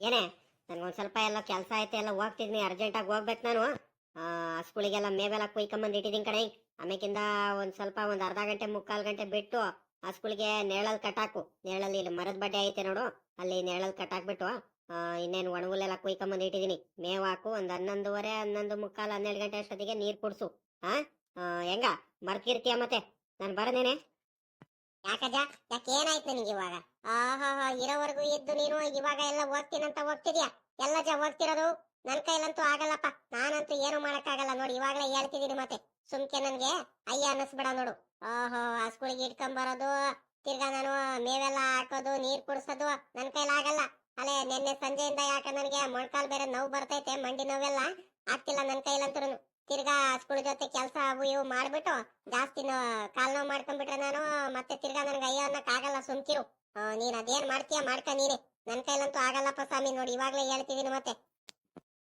ಏನೇ? ನನ್ಗೊಂದ್ ಸ್ವಲ್ಪ ಎಲ್ಲ ಕೆಲಸ ಐತೆ ಎಲ್ಲ ಹೋಗ್ತಿದ್ನಿ ಅರ್ಜೆಂಟಾಗಿ ಹೋಗ್ಬೇಕು ನಾನು. ಆ, ಸ್ಕೂಲಿಗೆಲ್ಲ ಮೇವೆಲ್ಲ ಕುಯ್ಕೊಂಬಂದು ಇಟ್ಟಿದ್ದೀನಿ ಕಣೆ. ಆಮೇಕಿಂದ ಒಂದು ಸ್ವಲ್ಪ ಒಂದು ಅರ್ಧ ಗಂಟೆ ಮುಕ್ಕಾಲು ಗಂಟೆ ಬಿಟ್ಟು ಆ ನೆರಳಲ್ಲಿ ಕಟ್ಟಾಕು. ನೇಳಲ್ಲಿ ಇಲ್ಲಿ ಮರದ ಬಡ್ಡೆ ಐತೆ ನೋಡು. ಅಲ್ಲಿ ನೆರಳಲ್ಲಿ ಕಟ್ಟಾಕ್ಬಿಟ್ಟು ಇನ್ನೇನು ಒಣಗುಲೆಲ್ಲ ಕುಯ್ಕೊಂಬಂದು ಇಟ್ಟಿದ್ದೀನಿ ಮೇವ್ ಹಾಕು ಒಂದು ಹನ್ನೊಂದುವರೆ ಹನ್ನೊಂದು ಮುಕ್ಕಾಲು ಹನ್ನೆರಡು ಗಂಟೆ ಅಷ್ಟೊತ್ತಿಗೆ ನೀರು ಕುಡ್ಸು. ಹಾ ಆ, ಹೆಂಗ? ಮರ್ತಿರ್ತೀಯ ಮತ್ತೆ? ನಾನು ಬರದೇನೆ ಯಾಕಜ ಯಾಕೆ ಏನಾಯ್ತು ನಿನಗೆ ಇವಾಗ? ಆಹಾ ಇರೋವರೆಗೂ ಇದ್ದು ನೀನು ಇವಾಗ ಎಲ್ಲ ಹೋಗ್ತೀನಂತ ಹೋಗ್ತಿದ್ಯಾ ಎಲ್ಲ ಜ ಹೋಗ್ತಿರೋದು ನನ್ ಕೈಲಂತೂ ಆಗಲ್ಲಪ್ಪ. ನಾನಂತೂ ಏನು ಮಾಡಕ್ಕಾಗಲ್ಲ ನೋಡಿ ಇವಾಗಲೇ ಹೇಳ್ತಿದ್ದೀನಿ ಮತ್ತೆ. ಸುಮ್ಕೆ ನನ್ಗೆ? ಅಯ್ಯ ಅನ್ನಿಸ್ಬೇಡ ನೋಡು. ಓಹೋ ಇಟ್ಕೊಂಡ್ ಬರೋದು ತಿರ್ಗಾ ನಾನು ಮೇವೆಲ್ಲ ಹಾಕೋದು ನೀರ್ ಕುಡಿಸೋದು ನನ್ ಕೈಲಾಗಲ್ಲ ಅಲ್ಲೇ ನಿನ್ನೆ ಸಂಜೆಯಿಂದ ಯಾಕೆ ನನಗೆ ಮೊಣಕಾಲ್ ಬೇರೆ ನೋವು ಬರ್ತೈತೆ ಮಂಡಿ ನೋವೆಲ್ಲ ಆಗ್ತಿಲ್ಲ ನನ್ ಕೈಲಂತೂ ತಿರ್ಗಾ ಸ್ಕೂಲ್ ಜೊತೆ ಕೆಲಸ ಅವು ಇವು ಮಾಡ್ಬಿಟ್ಟು ಜಾಸ್ತಿ ಕಾಲ್ ನೋವು ಮಾಡ್ಕೊಂಡ್ಬಿಟ್ರೆ ನಾನು ಮತ್ತೆ ತಿರ್ಗಾ ನನ್ಗೆ ಅಯ್ಯೋ ಅನ್ನಕ್ಕಾಗಲ್ಲ ಸುಮ್ಕಿರು. ಆ, ನೀನ್ ಅದೇನ್ ಮಾಡ್ತೀಯ? ಮಾಡ್ಕ ನೀನೆ. ನನ್ ಕೈಲಂತೂ ಆಗಲ್ಲಪ್ಪ ಸ್ವಾಮಿ. ನೋಡಿ, ಇವಾಗ್ಲೇ ಹೇಳ್ತಿದೀನಿ ಮತ್ತೆ.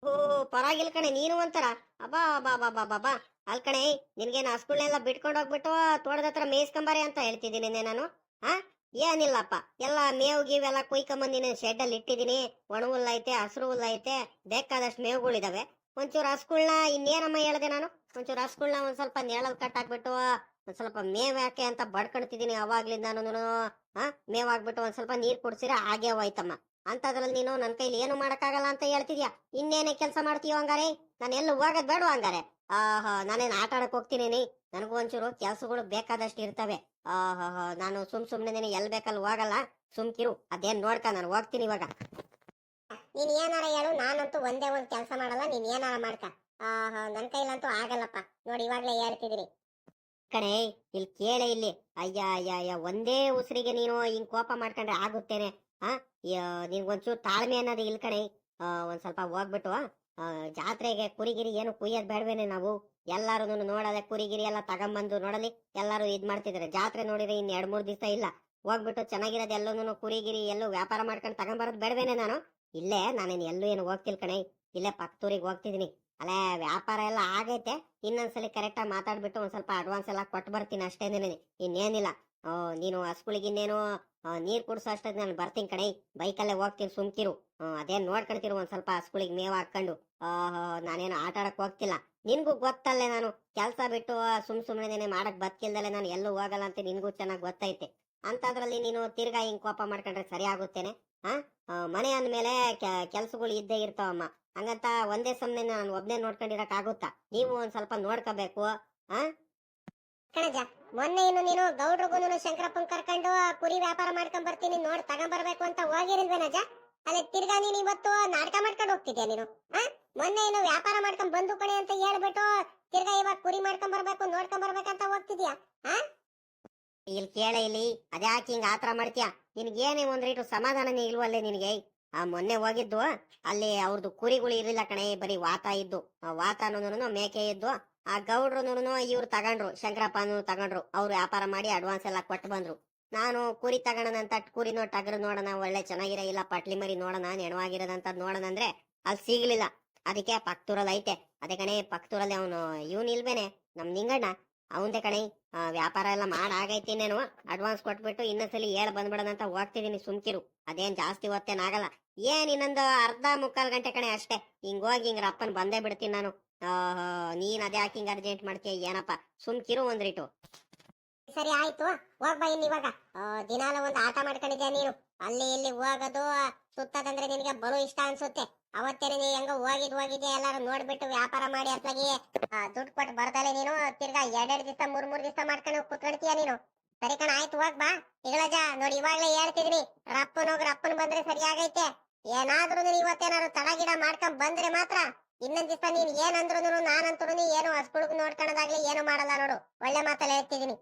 ಓ, ಪರವಾಗಿಲ್ಲ ಕಣೆ, ನೀನು ಒಂಥರ. ಅಬ್ಬಾ ಬಾ ಬಾ ಬಾ ಬಾ ಬಾ ಅಲ್ ಕಣೆ, ನಿನ್ಗೇನು ಹಸ್ಗಳ್ನೆಲ್ಲ ಬಿಟ್ಕೊಂಡು ಹೋಗ್ಬಿಟ್ಟು ತೋಟದ ಹತ್ರ ಮೇಯಿಸ್ಕೊಂಬಾರೆ ಅಂತ ಹೇಳ್ತಿದ್ದೀನಿ ನಾನು. ಹಾ ಏನಿಲ್ಲಪ್ಪ. ಎಲ್ಲ ಮೇವು ಗೀವೆಲ್ಲ ಕುಯ್ಕೊಂಬಂದಿನ ಶೆಡ್ ಅಲ್ಲಿ ಇಟ್ಟಿದ್ದೀನಿ. ಒಣ ಹುಲ್ಲೈತೆ ಹಸಿರು ಹುಲ್ಲೈತೆ ಬೇಕಾದಷ್ಟು ಮೇವುಗಳಿದಾವೆ. ಒಂಚೂರು ಹಸ್ಗಳ್ನ ಇನ್ನೇನಮ್ಮ ಹೇಳ್ದೆ ನಾನು? ಒಂಚೂರು ಹಸ್ಗಳ್ನ ಒಂದ್ ಸ್ವಲ್ಪ ನೆಳಲ್ ಕಟ್ಟಾಕ್ಬಿಟ್ಟು, ಒಂದ್ ಸ್ವಲ್ಪ ಮೇವ್ ಯಾಕೆ ಅಂತ ಬಡ್ಕೊಳ್ತಿದ್ದೀನಿ ಅವಾಗ್ಲಿಂದ ನಾನು ಹಾ ಮೇವ್ ಹಾಕ್ಬಿಟ್ಟು ಒಂದ್ ಸ್ವಲ್ಪ ನೀರ್ ಕುಡ್ಸಿರ ಹಾಗೆ ಹೋಯ್ತಮ್ಮ. ಅಂತದ್ರಲ್ಲಿ ನೀನು ನನ್ ಕೈಲಿ ಏನು ಮಾಡೋಕ್ಕಾಗಲ್ಲ ಅಂತ ಹೇಳ್ತಿದ್ಯಾ? ಇನ್ನೇನೇ ಕೆಲಸ ಮಾಡ್ತೀಯೋ ಹಂಗಾರೆ? ನಾನು ಎಲ್ಲ ಹೋಗೋದ್ ಬೇಡ ಹಂಗಾರೆ? ಆಹಾ, ನಾನೇನ್ ಆಟ ಆಡಕ್ ಹೋಗ್ತೀನಿ ನನಗೂ ಒಂಚೂರು ಕೆಲ್ಸಗಳು ಬೇಕಾದಷ್ಟು ಇರ್ತವೆ. ಆಹಾ ನಾನು ಸುಮ್ ಸುಮ್ನೆ ಎಲ್ಲಿ ಎಲ್ ಬೇಕಲ್ಲಿ ಹೋಗಲ್ಲ. ಸುಮ್ಕಿರು, ಅದೇನ್ ನೋಡ್ಕ, ನಾನು ಹೋಗ್ತೀನಿ ಇವಾಗ. ನೀನ್ ಏನಾರ ಹೇಳು, ನಾನಂತೂ ಒಂದೇ ಒಂದ್ ಕೆಲಸ ಮಾಡಲ್ಲ, ನೀನ್ ಏನಾರ ಮಾಡ್ಕ. ಆಹಾ ನನ್ ಕೈಲಂತೂ ಆಗಲ್ಲಪ್ಪ. ನೋಡಿ, ಇವಾಗ್ಲೇ ಹೇಳ್ತಿದ್ರಿ ಕಣೆ ಇಲ್ಲಿ ಕೇಳೆ ಇಲ್ಲಿ. ಅಯ್ಯ ಅಯ್ಯ ಅಯ್ಯ, ಒಂದೇ ಉಸಿರಿಗೆ ನೀನು ಹಿಂಗ್ ಕೋಪ ಮಾಡ್ಕೊಂಡ್ರೆ ಆಗುತ್ತೇನೆ. ಆ ನಿನ್ಗೊಂಚೂರು ತಾಳ್ಮೆ ಅನ್ನೋದು ಇಲ್ ಕಣೆ. ಒಂದ್ ಸ್ವಲ್ಪ ಹೋಗ್ಬಿಟ್ಟು ಜಾತ್ರೆಗೆ ಕುರಿಗಿರಿ ಏನು ಕುಯ್ಯದ್ ಬೇಡವೇನೆ ನಾವು. ಎಲ್ಲಾರು ನೋಡದೆ ಕುರಿಗಿರಿ ಎಲ್ಲ ತಗೊಂಬಂದು ನೋಡಲಿ. ಎಲ್ಲಾರು ಇದ್ ಮಾಡ್ತಿದಾರೆ. ಜಾತ್ರೆ ನೋಡಿದ್ರೆ ಇನ್ ಎರಡ್ ಮೂರ್ ದಿವಸ ಇಲ್ಲ. ಹೋಗ್ಬಿಟ್ಟು ಚೆನ್ನಾಗಿರೋದು ಎಲ್ಲೂ ಕುರಿಗಿರಿ ಎಲ್ಲೂ ವ್ಯಾಪಾರ ಮಾಡ್ಕೊಂಡು ತಗೊಂಬರೋದು ಬೇಡವೇನೆ ನಾನು. ಇಲ್ಲೇ ನಾನೇನು ಎಲ್ಲೂ ಏನು ಹೋಗ್ತಿಲ್ ಕಣೆ, ಇಲ್ಲೇ ಪಕ್ಕದೂರಿಗೆ ಹೋಗ್ತಿದ್ದೀನಿ ಅಲ್ಲೇ ವ್ಯಾಪಾರ ಎಲ್ಲ ಆಗೈತೆ, ಇನ್ನೊಂದ್ಸಲಿ ಕರೆಕ್ಟಾಗಿ ಮಾತಾಡ್ಬಿಟ್ಟು ಒಂದು ಸ್ವಲ್ಪ ಅಡ್ವಾನ್ಸ್ ಎಲ್ಲ ಕೊಟ್ಟು ಬರ್ತೀನಿ ಅಷ್ಟೇನೇನೆ ಇನ್ನೇನಿಲ್ಲ. ನೀನು ಹಸ್ಗುಳಿಗೆ ಇನ್ನೇನು ನೀರು ಕುಡಿಸೋ ಅಷ್ಟೊತ್ತಿಗೆ ನಾನು ಬರ್ತೀನಿ ಕಣೆ ಬೈಕಲ್ಲೇ ಹೋಗ್ತೀನಿ ಸುಮ್ಕಿರು. ಅದೇನು ನೋಡ್ಕೊಳ್ತಿರು ಒಂದ್ ಸ್ವಲ್ಪ ಹಸ್ಗುಳಿಗೆ ಮೇವು ಹಾಕೊಂಡು ನಾನೇನು ಆಟ ಆಡಕ್ ಹೋಗ್ತಿಲ್ಲ. ನಿನ್ಗೂ ಗೊತ್ತಲ್ಲೇ ನಾನು, ಕೆಲಸ ಬಿಟ್ಟು ಸುಮ್ ಸುಮ್ನೆ ಮಾಡಕ್ ಬದುಕಿಲ್ದಲೆ ನಾನು ಎಲ್ಲೂ ಹೋಗಲ್ಲ ಅಂತ ನಿನ್ಗೂ ಚೆನ್ನಾಗಿ ಗೊತ್ತೈತೆ. ಅಂತದ್ರಲ್ಲಿ ನೀನು ತಿರ್ಗಾ ಹಿಂಗ್ ಕೋಪ ಮಾಡ್ಕೊಂಡ್ರೆ ಸರಿ ಆಗುತ್ತೇನೆ. ಮನೆ ಅಂದ್ಮೇಲೆ ಕೆಲ್ಸಗಳು ಇದ್ದೇ ಇರ್ತಾವಮ್ಮ. ಹಂಗಂತ ಒಂದೇ ಸಮನೆ ನಾನು ಒಬ್ನೇ ನೋಡ್ಕೊಂಡಿರಕ್ ಆಗುತ್ತಾ? ನೀವು ಒಂದ್ ಸ್ವಲ್ಪ ನೋಡ್ಕೋಬೇಕು ಕಣಜ ಮೊನ್ನೆ ಇನ್ನು ನೀನು ಗೌಡ್ರಿಗೂ ಶಂಕರಪ್ಪನ್ ಕರ್ಕೊಂಡು ಕುರಿ ವ್ಯಾಪಾರ ಮಾಡ್ಕೊಂಡ್ ಬರ್ತೀನಿ ನೋಡ್ ತಗೊಂಡ್ಬರ್ಬೇಕು ಅಂತ ಹೋಗಿರಿಲ್ವೇನಜ? ಅದೇ ತಿರ್ಗಾ ನೀನ್ ಇವತ್ತು ನಾಟಕ ಮಾಡ್ಕೊಂಡು ಹೋಗ್ತಿದ್ಯಾ ನೀನು ಆ? ಮೊನ್ನೆ ಇನ್ನು ವ್ಯಾಪಾರ ಮಾಡ್ಕೊಂಡ್ ಬಂದು ಕಣೆ ಅಂತ ಹೇಳ್ಬಿಟ್ಟು ತಿರ್ಗಾ ಇವಾಗ ಕುರಿ ಮಾಡ್ಕೊಂಡ್ ಬರ್ಬೇಕು ನೋಡ್ಕೊಂಡ್ ಬರ್ಬೇಕಂತ ಹೋಗ್ತಿದ್ಯಾ ಇಲ್ಲಿ ಕೇಳ ಇಲ್ಲಿ ಅದ್ಯಾಕೆ ಹಿಂಗ ಆತರ ಮಾಡ್ತೀಯ? ನಿನ್ಗೇನೇ ಒಂದ್ ರೀಟು ಸಮಾಧಾನನೇ ಇಲ್ವಲ್ಲೇ ನಿನಗೆ? ಆ ಮೊನ್ನೆ ಹೋಗಿದ್ದು, ಅಲ್ಲಿ ಅವ್ರದ್ದು ಕುರಿಗಳು ಇರಲಿಲ್ಲ ಕಣೆ, ಬರೀ ವಾತ ಇದ್ದು. ಆ ವಾತ ಅನ್ನೋದನ್ನು ಮೇಕೆ ಇದ್ದು, ಆ ಗೌಡ್ರನ್ನು ಇವ್ರು ತಗೊಂಡ್ರು, ಶಂಕರಪ್ಪನು ತಗೊಂಡ್ರು. ಅವ್ರು ವ್ಯಾಪಾರ ಮಾಡಿ ಅಡ್ವಾನ್ಸ್ ಎಲ್ಲ ಕೊಟ್ಟು ಬಂದ್ರು. ನಾನು ಕುರಿ ತಗೋಣಂತ ಕುರಿನೋ ಟಗರು ನೋಡೋಣ, ಒಳ್ಳೆ ಚೆನ್ನಾಗಿರೋ ಇಲ್ಲ ಪಟ್ಲಿ ಮರಿ ನೋಡೋಣ ನೆಣವಾಗಿರೋದಂತ ನೋಡೋಣ ಅಂದ್ರೆ ಅಲ್ಲಿ ಸಿಗ್ಲಿಲ್ಲ. ಅದಕ್ಕೆ ಪಕ್ತೂರಲ್ಲಿ ಐತೆ. ಅದೇ ಕಣೆ ಪಕ್ತೂರಲ್ಲಿ ಅವನು, ಇವನ್ ಇಲ್ವೇನೆ? ನಮ್ ನಿಂಗಣ್ಣ. ಅವಂದೇ ಕಣೆ ವ್ಯಾಪಾರ ಎಲ್ಲ ಮಾಡಾಗೈತಿ ಆಗೈತಿನೇನು ಅಡ್ವಾನ್ಸ್ ಕೊಟ್ಬಿಟ್ಟು ಇನ್ನೊಂದ್ಸಲಿ ಏಳು ಬಂದ್ಬಿಡೋಣ ಅಂತ ಹೋಗ್ತಿದೀನಿ ಸುಮ್ಕಿರು. ಅದೇನ್ ಜಾಸ್ತಿ ಹೊತ್ತೇನಾಗಲ್ಲ ಏನ್ ಇನ್ನೊಂದು ಅರ್ಧ ಮುಕ್ಕಾಲ್ ಗಂಟೆ ಕಣೆ ಅಷ್ಟೇ. ಹಿಂಗ್ ಹೋಗಿ ಹಿಂಗ್ ರಪ್ಪನ್ ಬಂದೇ ಬಿಡ್ತೀನಿ ನಾನು. ನೀನ್ ನೀನ್ ಹಾಕಿ ಹಿಂಗ್ ಅರ್ಜೆಂಟ್ ಮಾಡ್ತೀಯ ಏನಪ್ಪ? ಸುಮ್ಕಿರು ಒಂದ್ರಿಟು ಸರಿ, ಆಯ್ತು. ಹೋಗ್ ಬಾ ಇನ್ ಇವಾಗ. ದಿನಾಲ ಒಂದ್ ಆಟ ಮಾಡ್ಕೊಂಡಿದ್ಯಾ ನೀನು? ಅಲ್ಲಿ ಇಲ್ಲಿ ಹೋಗೋದು, ಸುತ್ತದಂದ್ರೆ ನಿನಗೆ ಬಲು ಇಷ್ಟ ಅನ್ಸುತ್ತೆ. ಅವತ್ತೇನೆ ನೀ ಹೆಂಗ ಹೋಗಿದ್ ಹೋಗಿದ್ಯಾ ಎಲ್ಲಾರು ನೋಡ್ಬಿಟ್ಟು ವ್ಯಾಪಾರ ಮಾಡಿ ಅತ್ಲಾಗಿ ದುಡ್ಡು ಕೊಟ್ಟು ಬರ್ತಾಳೆ ನೀನು, ತಿರ್ಗಾ ಎರಡೆರಡು ದಿವಸ ಮೂರ್ ಮೂರ್ ದಿವಸ ಮಾಡ್ಕೊಂಡು ಕುತ್ಕೊಳ್ತೀಯ ನೀನು. ಸರಿ ಕಣ, ಆಯ್ತು, ಹೋಗ್ ಬಾ. ಇಗಳಜ ನೋಡಿ, ಇವಾಗ್ಲೇ ಹೇಳ್ತಿದೀನಿ, ರಪ್ಪನ್ ಹೋಗ್ ರಪ್ಪನ್ ಬಂದ್ರೆ ಸರಿ ಆಗೈತೆ. ಏನಾದ್ರೂ ಇವತ್ತೇನಾದ್ರು ತಡ ಗಿಡ ಮಾಡ್ಕೊಂಡ್ ಬಂದ್ರೆ ಮಾತ್ರ ಇನ್ನೊಂದ್ ದಿವಸ ನೀನ್ ಏನಂದ್ರು ನಾನಂತ್ರು ಏನು ಹಸ್ಗುಳಗ್ ನೋಡ್ಕೊಳೋದಾಗ್ಲಿ ಏನು ಮಾಡಲ್ಲ ನೋಡು. ಒಳ್ಳೆ ಮಾತಲ್ಲ ಹೇಳ್ತಿದೀನಿ.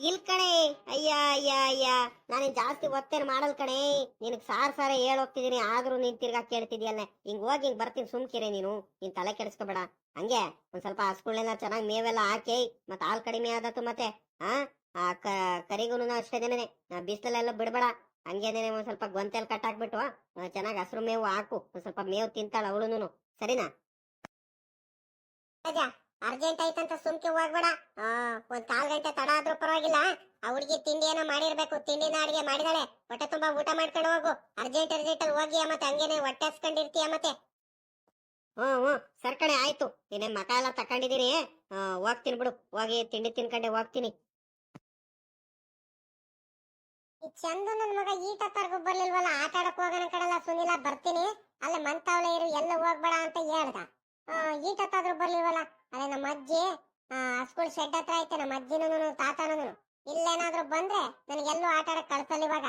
ಇಲ್ ಕಣೆ. ಅಯ್ಯ ಅಯ್ಯ ಅಯ್ಯ. ನಾನೇನ್ ಜಾಸ್ತಿ ಒತ್ತೇನ್ ಮಾಡಲ್ ಕಣೆ. ನಿನಗ್ ಸಾರ್ ಸಾರ ಹೋಗ್ತಿದೀನಿ, ಆದ್ರೂ ನೀನ್ ತಿರ್ಗಾ ಕೇಳ್ತಿದ್ಯಲ್ಲ. ಹಿಂಗ್ ಹೋಗಿ ಹಿಂಗ್ ಬರ್ತೀನಿ ಸುಮ್ಕಿರೆ ನೀನು. ನಿನ್ ತಲೆ ಕೆಡಿಸ್ಕೋಬೇಡ. ಹಂಗೆ ಒಂದ್ ಸ್ವಲ್ಪ ಹಸ್ಗಳ್ನೆಲ್ಲ ಚೆನ್ನಾಗ್ ಮೇವೆಲ್ಲ ಹಾಕಿ ಮತ್ ಹಾಲ್ ಕಡಿಮೆ ಆದತ್ತು ಮತ್ತೆ, ಆ ಆ ಕರಿಗೂನು ನಾ ಬಿಸಿಲೆಲ್ಲ ಬಿಡ್ಬೇಡ. ಹಂಗೇನೇ ಒಂದ್ ಸ್ವಲ್ಪ ಗೊಂತೆಲ್ ಕಟ್ಟಾಕ್ಬಿಟ್ಟು ಚೆನ್ನಾಗ್ ಹಸ್ರು ಮೇವು ಹಾಕು. ಒಂದ್ ಸ್ವಲ್ಪ ಮೇವು ತಿಂತಾಳ ಅವಳುನು ಸರಿನಾ? ಅರ್ಜೆಂಟ್ ಆಯ್ತಂತ ಸುಮ್ಕೆ ಹೋಗ್ಬೇಡ. ಒಂದ್ ಕಾಲ್ ಗಂಟೆ ತಡ ಆದ್ರೂ ಪರವಾಗಿಲ್ಲ. ಆ ಹುಡುಗಿ ತಿಂಡಿ ಏನೋ ಮಾಡಿರ್ಬೇಕು. ತಿಂಡಿನ ಅಡಿಗೆ ಮಾಡಿದಾಳೆ. ಹೊಟ್ಟೆ ತುಂಬಾ ಊಟ ಮಾಡ್ಕೊಂಡು ಹೋಗು. ಅರ್ಜೆಂಟ್ ಅರ್ಜೆಂಟ್ ಅಲ್ಲಿ ಹೋಗಿ ಮತ್ತೆ? ಹಂಗೇನೆ ಹೊಟ್ಟೆ ಹಸ್ಕೊಂಡಿರ್ತೀಯ ಮತ್ತೆ? ಹ್ಮ್ ಹ್ಞೂ ಸರ್ಕಣೆ ಆಯ್ತು. ನಿನ್ನೆ ಮಕ ಎಲ್ಲ ತಕೊಂಡಿದೀನಿ ಆ, ಹೋಗ್ತೀನಿ ಬಿಡು. ಹೋಗಿ ತಿಂಡಿ ತಿನ್ಕೊಂಡೆ ಹೋಗ್ತೀನಿ. ಈ ಚಂದು ನನ್ ಮಗ ಈಟ ತರ್ಗು ಬರ್ಲಿಲ್ವಲ್ಲ? ಆಟ ಆಡಕ್ ಹೋಗೋಣ ಕಡೆಲ್ಲ ಸುನಿಲ ಬರ್ತೀನಿ. ಅಲ್ಲೇ ಮಂತಾವ್ಲೆ ಇರು ಎಲ್ಲ ಹೋಗ್ಬೇಡ ಅಂತ ಹೇಳ್ದ. ಈಟ ತಾದ್ರು ಬರ್ಲಿಲ್ವಲ್ಲ? ಅದೇ ನಮ್ಮ ಅಜ್ಜಿ ಸ್ಕೂಲ್ ಶೆಡ್ ಹತ್ರ ಐತೆ, ನಮ್ಮ ಅಜ್ಜಿನೂ ತಾತನೂ ಇಲ್ಲೇನಾದ್ರೂ ಬಂದ್ರೆ ನನಗೆಲ್ಲೂ ಆಟ ಆಡಕ್ ಕಳ್ಸಲ್ಲ ಇವಾಗ.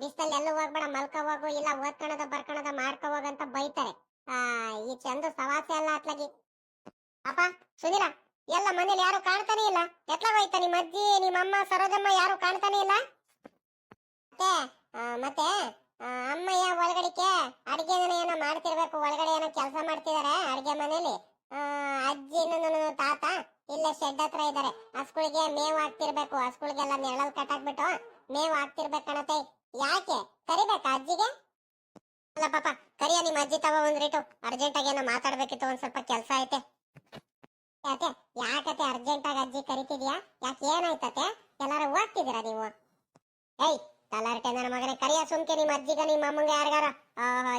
ಬಿಸ್ತಲ್ಲಿ ಎಲ್ಲೂ ಹೋಗ್ಬೇಡ, ಮಲ್ಕ ಹೋಗು, ಇಲ್ಲ ಓದ್ಕೊಳದ ಬರ್ಕೊಳದ ಮಾಡ್ಕೊ ಹೋಗಂತ ಬೈತಾರೆ. ಆ, ಈ ಚಂದ ಸವಾಸೆ ಅಲ್ಲ ಅತ್ಲಾಗಿ ಅಪ್ಪ, ಸುನಿಲ, ಎಲ್ಲ ಮನೇಲಿ ಯಾರು ಕಾಣ್ತಾನೆ ಇಲ್ಲ? ಎತ್ಲಾಗ ಹೋಯ್ತಾ ನಿಮ್ಮ ಅಜ್ಜಿ, ನಿಮ್ಮ ಅಮ್ಮ, ಸರೋಜಮ್ಮ ಯಾರು ಕಾಣ್ತಾನೆ ಇಲ್ಲ? ಮತ್ತೆ ಮತ್ತೆ ಅಮ್ಮಯ್ಯ ಒಳಗಡಿಕೆ ಅಡಿಗೆ ಏನೋ ಮಾಡ್ತಿರ್ಬೇಕು, ಒಳಗಡೆ ಏನೋ ಕೆಲಸ ಮಾಡ್ತಿದಾರೆ ಅಡಿಗೆ ಮನೇಲಿ. ಆ, ಅಜ್ಜಿ ನನ್ನ ತಾತ ಇಲ್ಲೇ ಶೆಡ್ ಹತ್ರ ಇದಾರೆ. ಹಸ್ಗಳಿಗೆ ಮೇವ್ ಹಾಕ್ತಿರ್ಬೇಕು ಹಸ್ಗಳಿಗೆಲ್ಲ ನೆರಳಲ್ ಕಟ್ಟಾಕ್ಬಿಟ್ಟು ಮೇವ್ ಹಾಕ್ತಿರ್ಬೇಕು ಕಣತೆ ಯಾಕೆ? ಕರಿಬೇಕ ಅಜ್ಜಿಗೆ? ಅಲ್ಲ ಪಾಪ ಕರಿಯ ನಿಮ್ಮ ಅಜ್ಜಿ ತಗೋ ಒಂದ್ ರೀಟು. ಅರ್ಜೆಂಟ್ ಆಗಿ ಏನೋ ಮಾತಾಡ್ಬೇಕಿತ್ತು ಒಂದ್ ಸ್ವಲ್ಪ ಕೆಲ್ಸ ಐತೆ. ಯಾಕೆ? ಯಾಕತೆ ಅರ್ಜೆಂಟ್ ಆಗಿ ಅಜ್ಜಿ ಕರಿತಿದ್ಯಾ? ಯಾಕೆ ಏನಾಯ್ತತೆ? ಎಲ್ಲಾರು ಹೋಗ್ತಿದ್ದೀರಾ ನೀವು? ಏಯ್ ತಲಾರಟೆ ನನ್ನ ಮಗನೇ ಕರಿಯ ಸುಮ್ಕೆ ನಿಮ್ಮ ಅಜ್ಜಿಗ ನಿಮ್ಮ ಅಮ್ಮಂಗ ಯಾರಿಗಾರ?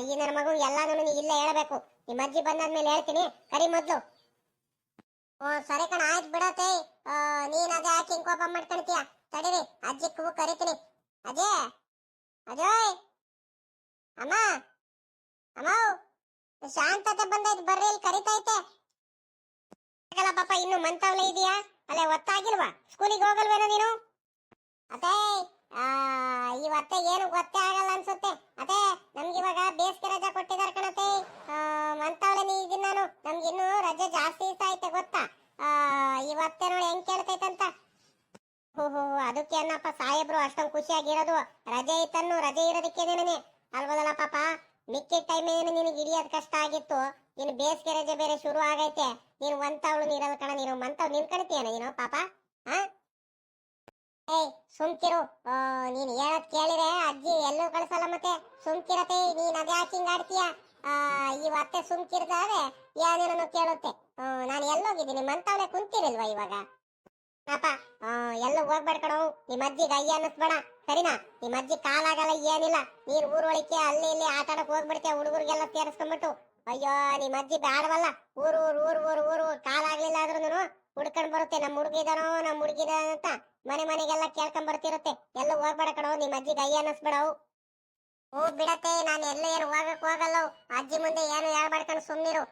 ಈ ನನ್ನ ಮಗು ಎಲ್ಲಾನು ನೀ ಇಲ್ಲೇ ಹೇಳ್ಬೇಕು. ನಿಮ್ಮ ಅಜ್ಜಿ ಬಂದಾದ್ಮೇಲೆ ಹೇಳ್ತೀನಿ. ಕರಿ ಮೊದ್ಲು. ಓ, ಸರಿ ಕಣ, ಆಯ್ತು ಬಿಡತ್ತೆ ನೀನ್ ಅದೇ ಹಾಕಿ ಹಿಂಗ್ ಕೋಪ ಮಾಡ್ಕೊಳ್ತೀಯ ತಡೀರಿ, ಅಜ್ಜಿ ಕೂ ಕರಿತೀನಿ. ಅಜಯ್ ಅಜೋಯ್. ಅಮ್ಮ ಅಮ್ಮ, ಶಾಂತತೆ ಬಂದೈತೆ, ಬರ್ರಿ, ಇಲ್ಲಿ ಕರಿತೈತೆ ಪಾಪ, ಇನ್ನು ಮಂತವ್ಲೆ ಇದೆಯಾ? ಅಲ್ಲೇ, ಒತ್ತಾಗಿಲ್ವಾ? ಸ್ಕೂಲಿಗೆ ಹೋಗಲ್ವೇನೋ ನೀನು? ಅದೇ ಇವತ್ತೆ ಏನು ಗೊತ್ತೇ ಆಗಲ್ಲ ಅನ್ಸುತ್ತೆ. ಅದೇ, ನಮ್ಗೆ ಇವಾಗ ಬೇಸಿಗೆ ರಜಾ ಕೊಟ್ಟಿದಾರೆ ಕಣತೆ. ಮಂತವಳೆ ನೀ ಇದನ್ನ ನಾನು. ನಮ್ಗೆ ರಜೆ ಜಾಸ್ತಿ ದಿವಸ ಐತೆ ಗೊತ್ತಾ? ಇವತ್ತೆ ನೋಡಿ ಹೆಂಗ್ ಕೇಳ್ತೈತಂತ. ಹೋ ಅದಕ್ಕೆ ಏನಪ್ಪ ಸಾಹೇಬ್ರು ಅಷ್ಟೊಂದು ಖುಷಿಯಾಗಿರೋದು. ರಜೆ ಇತ್ತನ್ನು ರಜೆ ಇರೋದಕ್ಕೆ ನೀನೇ ಅಲ್ವದಲ್ಲ ಪಾಪ? ಮಿಕ್ಕಿದ ಟೈಮ್ ಏನು ನಿನಗೆ ಹಿಡಿಯೋದು ಕಷ್ಟ ಆಗಿತ್ತು? ಇನ್ನು ಬೇಸಿಗೆ ರಜೆ ಬೇರೆ ಶುರು ಆಗೈತೆ. ನೀನು ಒಂತವಳು ನೀರಲ್ಲ ಕಣ, ನೀನು ಮಂತವ್ ನಿನ್ಕಣಿತೀಯನ ನೀನು ಪಾಪ? ಹಾ ಏಯ್ ಸುಮ್ಕಿರು. ನೀನ್ ಹೇಳೋದ್ ಕೇಳಿದ್ರೆ ಅಜ್ಜಿ ಎಲ್ಲೂ ಕಳ್ಸಲ್ಲ ಮತ್ತೆ. ಸುಮ್ಕಿರತೆ ನೀನ್ ಅದೇ ಹಾಕಿಂಗ್ ಆಡ್ತೀಯ? ಆ, ಅತ್ತೆ ಸುಮ್ಕಿರ್ದಾರೆ ಯಾವ್ದೇನೋ ಕೇಳುತ್ತೆ. ನಾನು ಎಲ್ಲೋಗಿದ್ದೀನಿ. ಮಂತವನೆ ಕುಂತಿರಲ್ವಾ ಇವಾಗ? ಅಪ್ಪ ಎಲ್ಲೂ ಹೋಗ್ಬೇಡ ಕಣೋ. ನಿಮ್ಮ ಅಜ್ಜಿಗೆ ಅಯ್ಯ ಅನ್ನಿಸ್ಬೇಡ. ಸರಿನಾ? ನಿಮ್ಮ ಅಜ್ಜಿ ಕಾಲಾಗಲ್ಲ ಏನಿಲ್ಲ. ನೀನ್ ಊರೊಳಿಕೆ ಅಲ್ಲಿ ಇಲ್ಲಿ ಆಟ ಆಡಕ್ ಹೋಗ್ಬಿಡ್ತೀಯ ಹುಡುಗರಿಗೆಲ್ಲ ಸೇರಿಸ್ಕೊಂಡ್ಬಿಟ್ಟು. ಅಯ್ಯೋ ನಿಮ್ಮ ಅಜ್ಜಿ ಬೇಡವಲ್ಲ ಊರು ಊರು ಊರು ಊರು ಊರು ಕಾಲಾಗ್ಲಿಲ್ಲ ಆದ್ರೂ ಹುಡ್ಕೊಂಡ್ ಬರುತ್ತೆ ನಮ್ಮ ಹುಡುಗಿದಾನೋ ನಮ್ಮ ಹುಡುಗಿದ ಅಂತ ಮನೆ ಮನೆಗೆಲ್ಲ ಕೇಳ್ಕೊಂಡ್ ಬರ್ತಿರುತ್ತೆ. ಎಲ್ಲ ಹೋಗ್ಬೇಡ ಕಣೋ, ನಿಮ್ ಅಜ್ಜಿಗೆ ಕೈ ಅನ್ನಿಸ್ಬಿಡವು ಹೂ ಬಿಡತ್ತೆ, ನಾನು ಎಲ್ಲ ಏನು ಹೋಗಕ್ ಹೋಗಲ್ಲ. ಅಜ್ಜಿ ಮುಂದೆ ಏನು ಹೇಳ್ಬಾಡ್ಕೊಂಡು ಸುಮ್ನಿರು.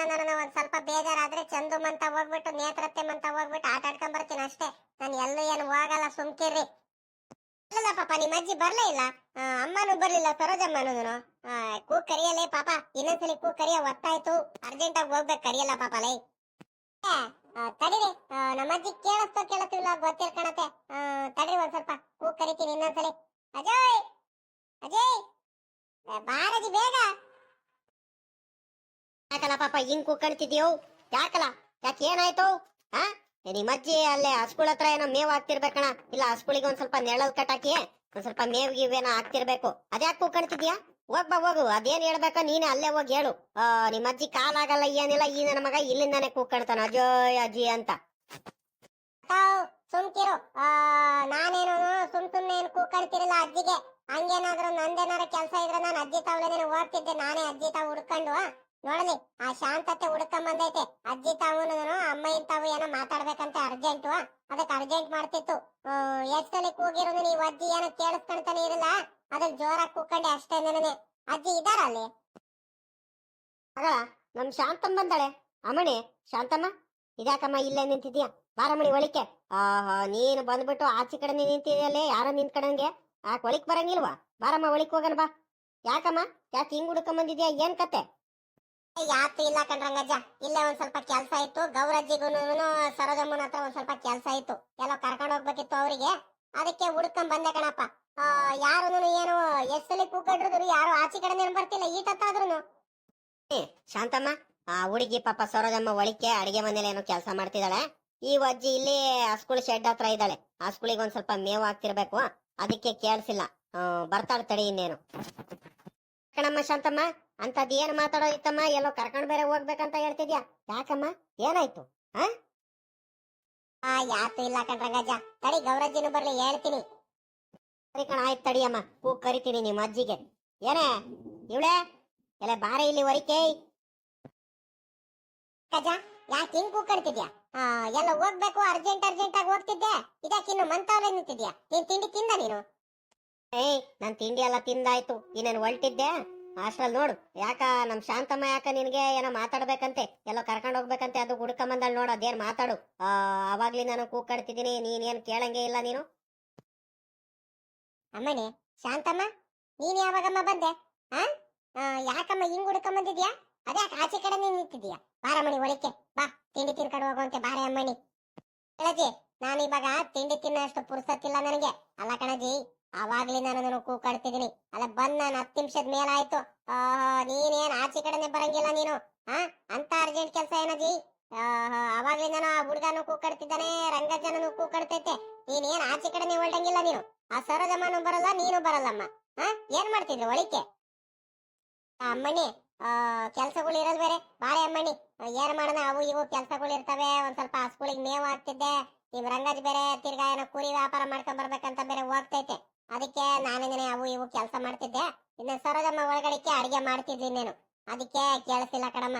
ನನ್ನ ಒಂದ್ ಸ್ವಲ್ಪ ಬೇಜಾರಾದ್ರೆ ಚಂದು ಮಂತ ಹೋಗ್ಬಿಟ್ಟು, ನೇತ್ರತ್ತೆ ಮಂತ ಹೋಗ್ಬಿಟ್ಟು ಆಟ ಆಡ್ಕೊಂಡ್ ಬರ್ತೀನಿ ಅಷ್ಟೇ. ನಾನು ಎಲ್ಲೂ ಏನು ಹೋಗಲ್ಲ, ಸುಮ್ಕಿರ್ರಿ. ಇಲ್ಲ ಪಾಪ ನಿಮ್ಮ ಅಜ್ಜಿ ಬರ್ಲೇ ಇಲ್ಲ? ಅಮ್ಮನೂ ಬರ್ಲಿಲ್ಲ ಸರೋಜಮ್ಮನೂ ಕೂ ಕರಿಯಲೇ ಪಾಪ. ಇನ್ನೊಂದ್ಸಲಿ ಕೂ ಕರಿಯ ಒತ್ತಾಯ್ತು ಅರ್ಜೆಂಟ್ ಆಗಿ ಹೋಗ್ಬೇಕು, ಕರಿಯಲ್ಲ ಪಾಪ ಲೈ. ತಡೀರಿ. ಆ, ನಮ್ಮ ಅಜ್ಜಿ ಕೇಳಿಸ್ತೋ ಕೇಳತ್ತಿಲ್ಲ ಗೊತ್ತಿಲ್ಲ ಕಣತೆ ತಡೀರಿ ಒಂದ್ ಸ್ವಲ್ಪ ಹೂ ಕರಿತೀನಿ ಇನ್ನೊಂದ್ಸಲಿ. ಅಜಯ್ ಅಜಯ್ ಬಾರಜಿ ಬೇಗ. ಯಾಕಲ್ಲ ಪಾಪ ಹಿಂಗ್ ಕೂಕಣ್ತಿದ್ಯೋ ಯಾಕಲ್ಲ? ಯಾಕೆ ಏನಾಯ್ತು? ಹಾ ನಿಮ್ಮಜ್ಜಿ ಅಲ್ಲೇ ಹಸ್ಗುಳ ಹತ್ರ ಏನೋ ಮೇವ್ ಹಾಕ್ತಿರ್ಬೇಕಣ ಇಲ್ಲ ಹಸ್ಗುಳಿಗೆ ಒಂದ್ ಸ್ವಲ್ಪ ನೆರಳಲ್ ಕಟ್ಟಾಕಿ ಒಂದ್ ಸ್ವಲ್ಪ ಮೇವ್ ಗಿವೇನೋ ಹಾಕ್ತಿರ್ಬೇಕು. ಅದ್ಯಾಕೆ ಕೂಕಣ್ತಿದ್ಯಾ ಹೋಗ್ ಬಾ, ಹೋಗು. ಅದೇನ್ ಹೇಳ್ಬೇಕ ನೀನೆ ಅಲ್ಲೇ ಹೋಗಿ ಹೇಳು. ನಿಮ್ಮ ಅಜ್ಜಿ ಕಾಲಾಗಲ್ಲ, ಏನಿಲ್ಲ, ಈ ನನ್ನ ಮಗ ಇಲ್ಲಿಂದಾನೆ ಕೂಕಾಡ್ತಾನ ಅಜೋಯ್ ಅಜ್ಜಿ ಅಂತ. ಸುಮ್ಕಿರು. ನಾನೇನು ಸುಮ್ ಸುಮ್ನೆ ಏನು ಕೂಕಾಡ್ತಿರಲ್ಲ ಅಜ್ಜಿಗೆ? ಹಂಗೇನಾದ್ರು ನಂದೇನಾರ ಕೆಲಸ ಇದ್ರೆ ನಾನು ಅಜ್ಜಿ ತಾವ್ಲೇನೆ ಹೋಗ್ತಿದ್ದೆ ನಾನೇ ಅಜ್ಜಿ ತಾವು ಹುಡ್ಕೊಂಡು ನೋಡಲಿ, ಆ ಶಾಂತತೆ ಹುಡ್ಕೊಂಡ್ ಬಂದೈತೆ ಅಜ್ಜಿ ತಾವು ಅಮ್ಮ ತಾವು ಏನೋ ಮಾತಾಡ್ಬೇಕಂತ ಅರ್ಜೆಂಟು ಅದಕ್ಕೆ ಅರ್ಜೆಂಟ್ ಮಾಡ್ತಿತ್ತು. ಎಷ್ಟಲ್ಲಿ ಕೂಗಿರೋದು ನೀವು ಅಜ್ಜಿ ಏನೋ ಕೇಳಿಸ್ಕೊಂತಾನೆ ಇರಲ್ಲ ಅದಕ್ಕೆ ಜೋರಾಗಿ ಕೂಕೊಂಡೆ ಅಷ್ಟೇ ನನಗೆ ಅಜ್ಜಿ ಇದಾರ ಅಲ್ಲಿ? ಮಗಳ ನಮ್ ಶಾಂತಮ್ಮ ಬಂದಾಳೆ. ಅಮ್ಮಣಿ ಶಾಂತಮ್ಮ, ಇದ್ಯಾಕಮ್ಮ ಇಲ್ಲೇ ನಿಂತಿದ್ಯಾ? ಬಾರಮಣಿ ಒಳಿಕೆ. ಆಹಾ, ನೀನು ಬಂದ್ಬಿಟ್ಟು ಆಚೆ ಕಡೆ ನಿಂತಿದ್ಯಲ್ಲೇ ಯಾರೋ ನಿಂತ್ಕಡಂಗೆ ಆ, ಒಳಿಕ್ ಬರಂಗಿಲ್ವಾ? ಬಾರಮ್ಮ ಒಳಿಕ್ ಹೋಗಣ ಬಾ. ಯಾಕಮ್ಮ? ಯಾಕೆ ಹಿಂಗ್ ಹುಡ್ಕೊಂಡ್ ಬಂದಿದ್ಯಾ? ಏನ್ ಕತೆ? ಯಾತು ಇಲ್ಲ ಕಣ್ರಂಗಜ್ಜ ಇಲ್ಲೇ ಒಂದ್ ಸ್ವಲ್ಪ ಕೆಲ್ಸ ಇತ್ತು. ಗೌರಜ್ಜಿಗೂನು ಸರೋಜಮ್ಮನ ಹತ್ರ ಒಂದ್ ಸ್ವಲ್ಪ ಕೆಲ್ಸ ಇತ್ತು. ಎಲ್ಲ ಕರ್ಕೊಂಡ್ ಹೋಗ್ಬೇಕಿತ್ತು ಅವರಿಗೆ. ಅದಕ್ಕೆ ಹುಡ್ಕೊಂಡ್ ಬಂದೆ ಕಣಪ್ಪ. ಯಾರು ಏನು ಎಸ್ಸಲ್ಲಿ ಕೂಕಡ್ರು ಯಾರು ಆಚೆ ಕಡೆ ಬರ್ತಿಲ್ಲ ಈ ಏ, ಶಾಂತಮ್ಮ ಆ ಹುಡುಗಿ ಪಾಪ ಸರೋಜಮ್ಮ ಒಳಿಕೆ ಅಡಿಗೆ ಮನೇಲಿ ಏನೋ ಕೆಲಸ ಮಾಡ್ತಿದ್ದಾಳೆ. ಈ ಅಜ್ಜಿ ಇಲ್ಲಿ ಹಸ್ಕುಳಿ ಶೆಡ್ ಹತ್ರ ಇದ್ದಾಳೆ. ಹಸ್ಕುಳಿಗೆ ಒಂದ್ ಸ್ವಲ್ಪ ಮೇವು ಹಾಕ್ತಿರ್ಬೇಕು. ಅದಕ್ಕೆ ಕೇಳಿಸಿಲ್ಲ. ಬರ್ತಾಳೆ ತಡಿ ಇನ್ನೇನು. ಕಣಮ್ಮ ಶಾಂತಮ್ಮ ಅಂತದ್ ಏನ್ ಮಾತಾಡೋದಿತ್ತಮ್ಮ? ಎಲ್ಲೋ ಕರ್ಕೊಂಡ್ ಬೇರೆ ಹೋಗ್ಬೇಕಂತ ಹೇಳ್ತಿದ್ಯಾ? ಯಾಕಮ್ಮ? ಏನಾಯ್ತು? ಆ ಯಾತು ಇಲ್ಲ ಕಣ್ರಗಜ್ಜ ತಡಿ, ಗೌರಜ್ಜಿನೂ ಬರ್ಲಿ, ಹೇಳ್ತೀನಿ. ಸರಿ ಕಣ, ಆಯ್ತು ತಡಿಯಮ್ಮ ಹೂ, ಕರಿತೀನಿ ನಿಮ್ಮ ಅಜ್ಜಿಗೆ. ಏನೇ, ಇವಳೆ? ಎಲ್ಲ ಬಾರೆ ಇಲ್ಲಿ ಹೊರಿಕೆ? ಕಜ ಯಾಕೆ ಹಿಂಗ್ ಕೂಕಡ್ತಿದ್ಯಾ ಆ, ಎಲ್ಲ ಹೋಗ್ಬೇಕು, ಅರ್ಜೆಂಟ್ ಅರ್ಜೆಂಟ್ ಆಗಿ ಹೋಗ್ತಿದ್ದೆ. ಇದಕ್ಕೆ ಇನ್ನು ಮಂತವಲ್ಲೇ ನಿಂತಿದ್ಯಾ? ನೀನ್ ತಿಂಡಿ ತಿಂದ ನೀನು? ಏಯ್, ನನ್ ತಿಂಡಿ ಎಲ್ಲ ತಿಂದಾಯ್ತು. ಇನ್ನೇನು ಹೊಲ್ಟಿದ್ದೆ ಅಷ್ಟ್ರಲ್ಲಿ ನೋಡು, ಯಾಕ ನಮ್ ಶಾಂತಮ್ಮ ಯಾಕ ನಿನ್ಗೆ ಏನೋ ಮಾತಾಡ್ಬೇಕಂತೆ, ಎಲ್ಲೋ ಕರ್ಕೊಂಡ್ ಹೋಗ್ಬೇಕಂತೆ, ಅದು ಹುಡ್ಕೊಂಬಂದಳ್ ನೋಡು, ಅದೇನ್ ಮಾತಾಡು. ಅವಾಗ್ಲಿ ನಾನು ಕೂಕಾಡ್ತಿದ್ದೀನಿ ನೀನೇನ್ ಕೇಳಂಗೆ ಇಲ್ಲ ನೀನು? ಅಮ್ಮನೆ, ಶಾಂತಮ್ಮ, ನೀನ್ ಯಾವಾಗಮ್ಮ ಬಂದೆ? ಆ? ಯಾಕಮ್ಮ ಹಿಂಗ್ ಹುಡ್ಕೊಂಬಂದಿದ್ಯಾ? ಅದೇ ಆಚೆ ಕಡೆ ನೀನ್ ನಿಂತಿದ್ಯಾ? ಬಾರಮ್ಮಣಿ ಒಳಕ್ಕೆ ಬಾ, ತಿಂಡಿ ತಿನ್ಕೊಂಡು ಹೋಗುವಂತೆ, ಬಾರೆ ಅಮ್ಮಣಿ. ಕಣಜಿ, ನಾನು ಇವಾಗ ತಿಂಡಿ ತಿನ್ನೋಷ್ಟು ಪುರ್ಸತ್ತಿಲ್ಲ ನನಗೆ. ಅಲ್ಲ ಕಣಜಿ ಅವಾಗ್ಲಿ ನಾನು ಕೂಕಾಡ್ತಿದ್ದೀನಿ. ಅಲ್ಲ ಬಂದ್ ನಾನು ಹತ್ತು ನಿಮಿಷದ ಮೇಲಾಯ್ತು. ನೀನೇನ್ ಆಚೆ ಕಡೆನೆ ಬರಂಗಿಲ್ಲ ನೀನು? ಹಾ ಅಂತ ಅರ್ಜೆಂಟ್ ಕೆಲಸ ಏನಜಿ ಆಹಾ, ಅವಾಗ್ಲಿ ನಾನು ಆ ಹುಡುಗನು ಕೂಕಾಡ್ತಿದ್ದಾನೆ ರಂಗಜ್ಜನನು ಕೂಕಾಡ್ತೈತೆ. ನೀನೇನ್ ಆಚೆ ಕಡೆನೆ ಹೊರಟಂಗಿಲ್ಲ ನೀನು? ಆ ಸರೋಜಮ್ಮನು ಬರಲ್ಲ ನೀನು ಬರಲ್ಲಮ್ಮ. ಹಾ ಏನ್ ಮಾಡ್ತಿದ್ರು ಒಳಿಕೆ? ಅಮ್ಮಣ್ಣಿ ಕೆಲ್ಸಗಳು ಇರಲ್ ಬೇರೆ. ಬಾಳೆ ಅಮ್ಮಣ್ಣಿ ಏನ್ ಮಾಡೋಣ ಅವು ಇವು ಕೆಲ್ಸಗಳು ಇರ್ತವೆ. ಒಂದ್ ಸ್ವಲ್ಪ ಹಸ್ಗಳಿಗೆ ಮೇವು ಹಾಕ್ತಿದ್ದೆ ನಿಮ್ ರಂಗಜ್ ಬೇರೆ ತಿರ್ಗಾ ಏನೋ ಕೂಲಿ ವ್ಯಾಪಾರ ಮಾಡ್ಕೊಂಡ್ ಬರ್ಬೇಕಂತ ಬೇರೆ ಹೋಗ್ತೈತೆ. ಅದಕ್ಕೆ ನಾನೇನೇ ಅವು ಇವು ಕೆಲಸ ಮಾಡ್ತಿದ್ದೆ. ಇನ್ನ ಸರೋಜಮ್ಮ ಒಳಗಡೆಗೆ ಅಡಿಗೆ ಮಾಡ್ತಿದ್ವಿ ನೀನು ಅದಕ್ಕೆ ಕೇಳಿಸಿಲ್ಲ ಕಡಮ್ಮ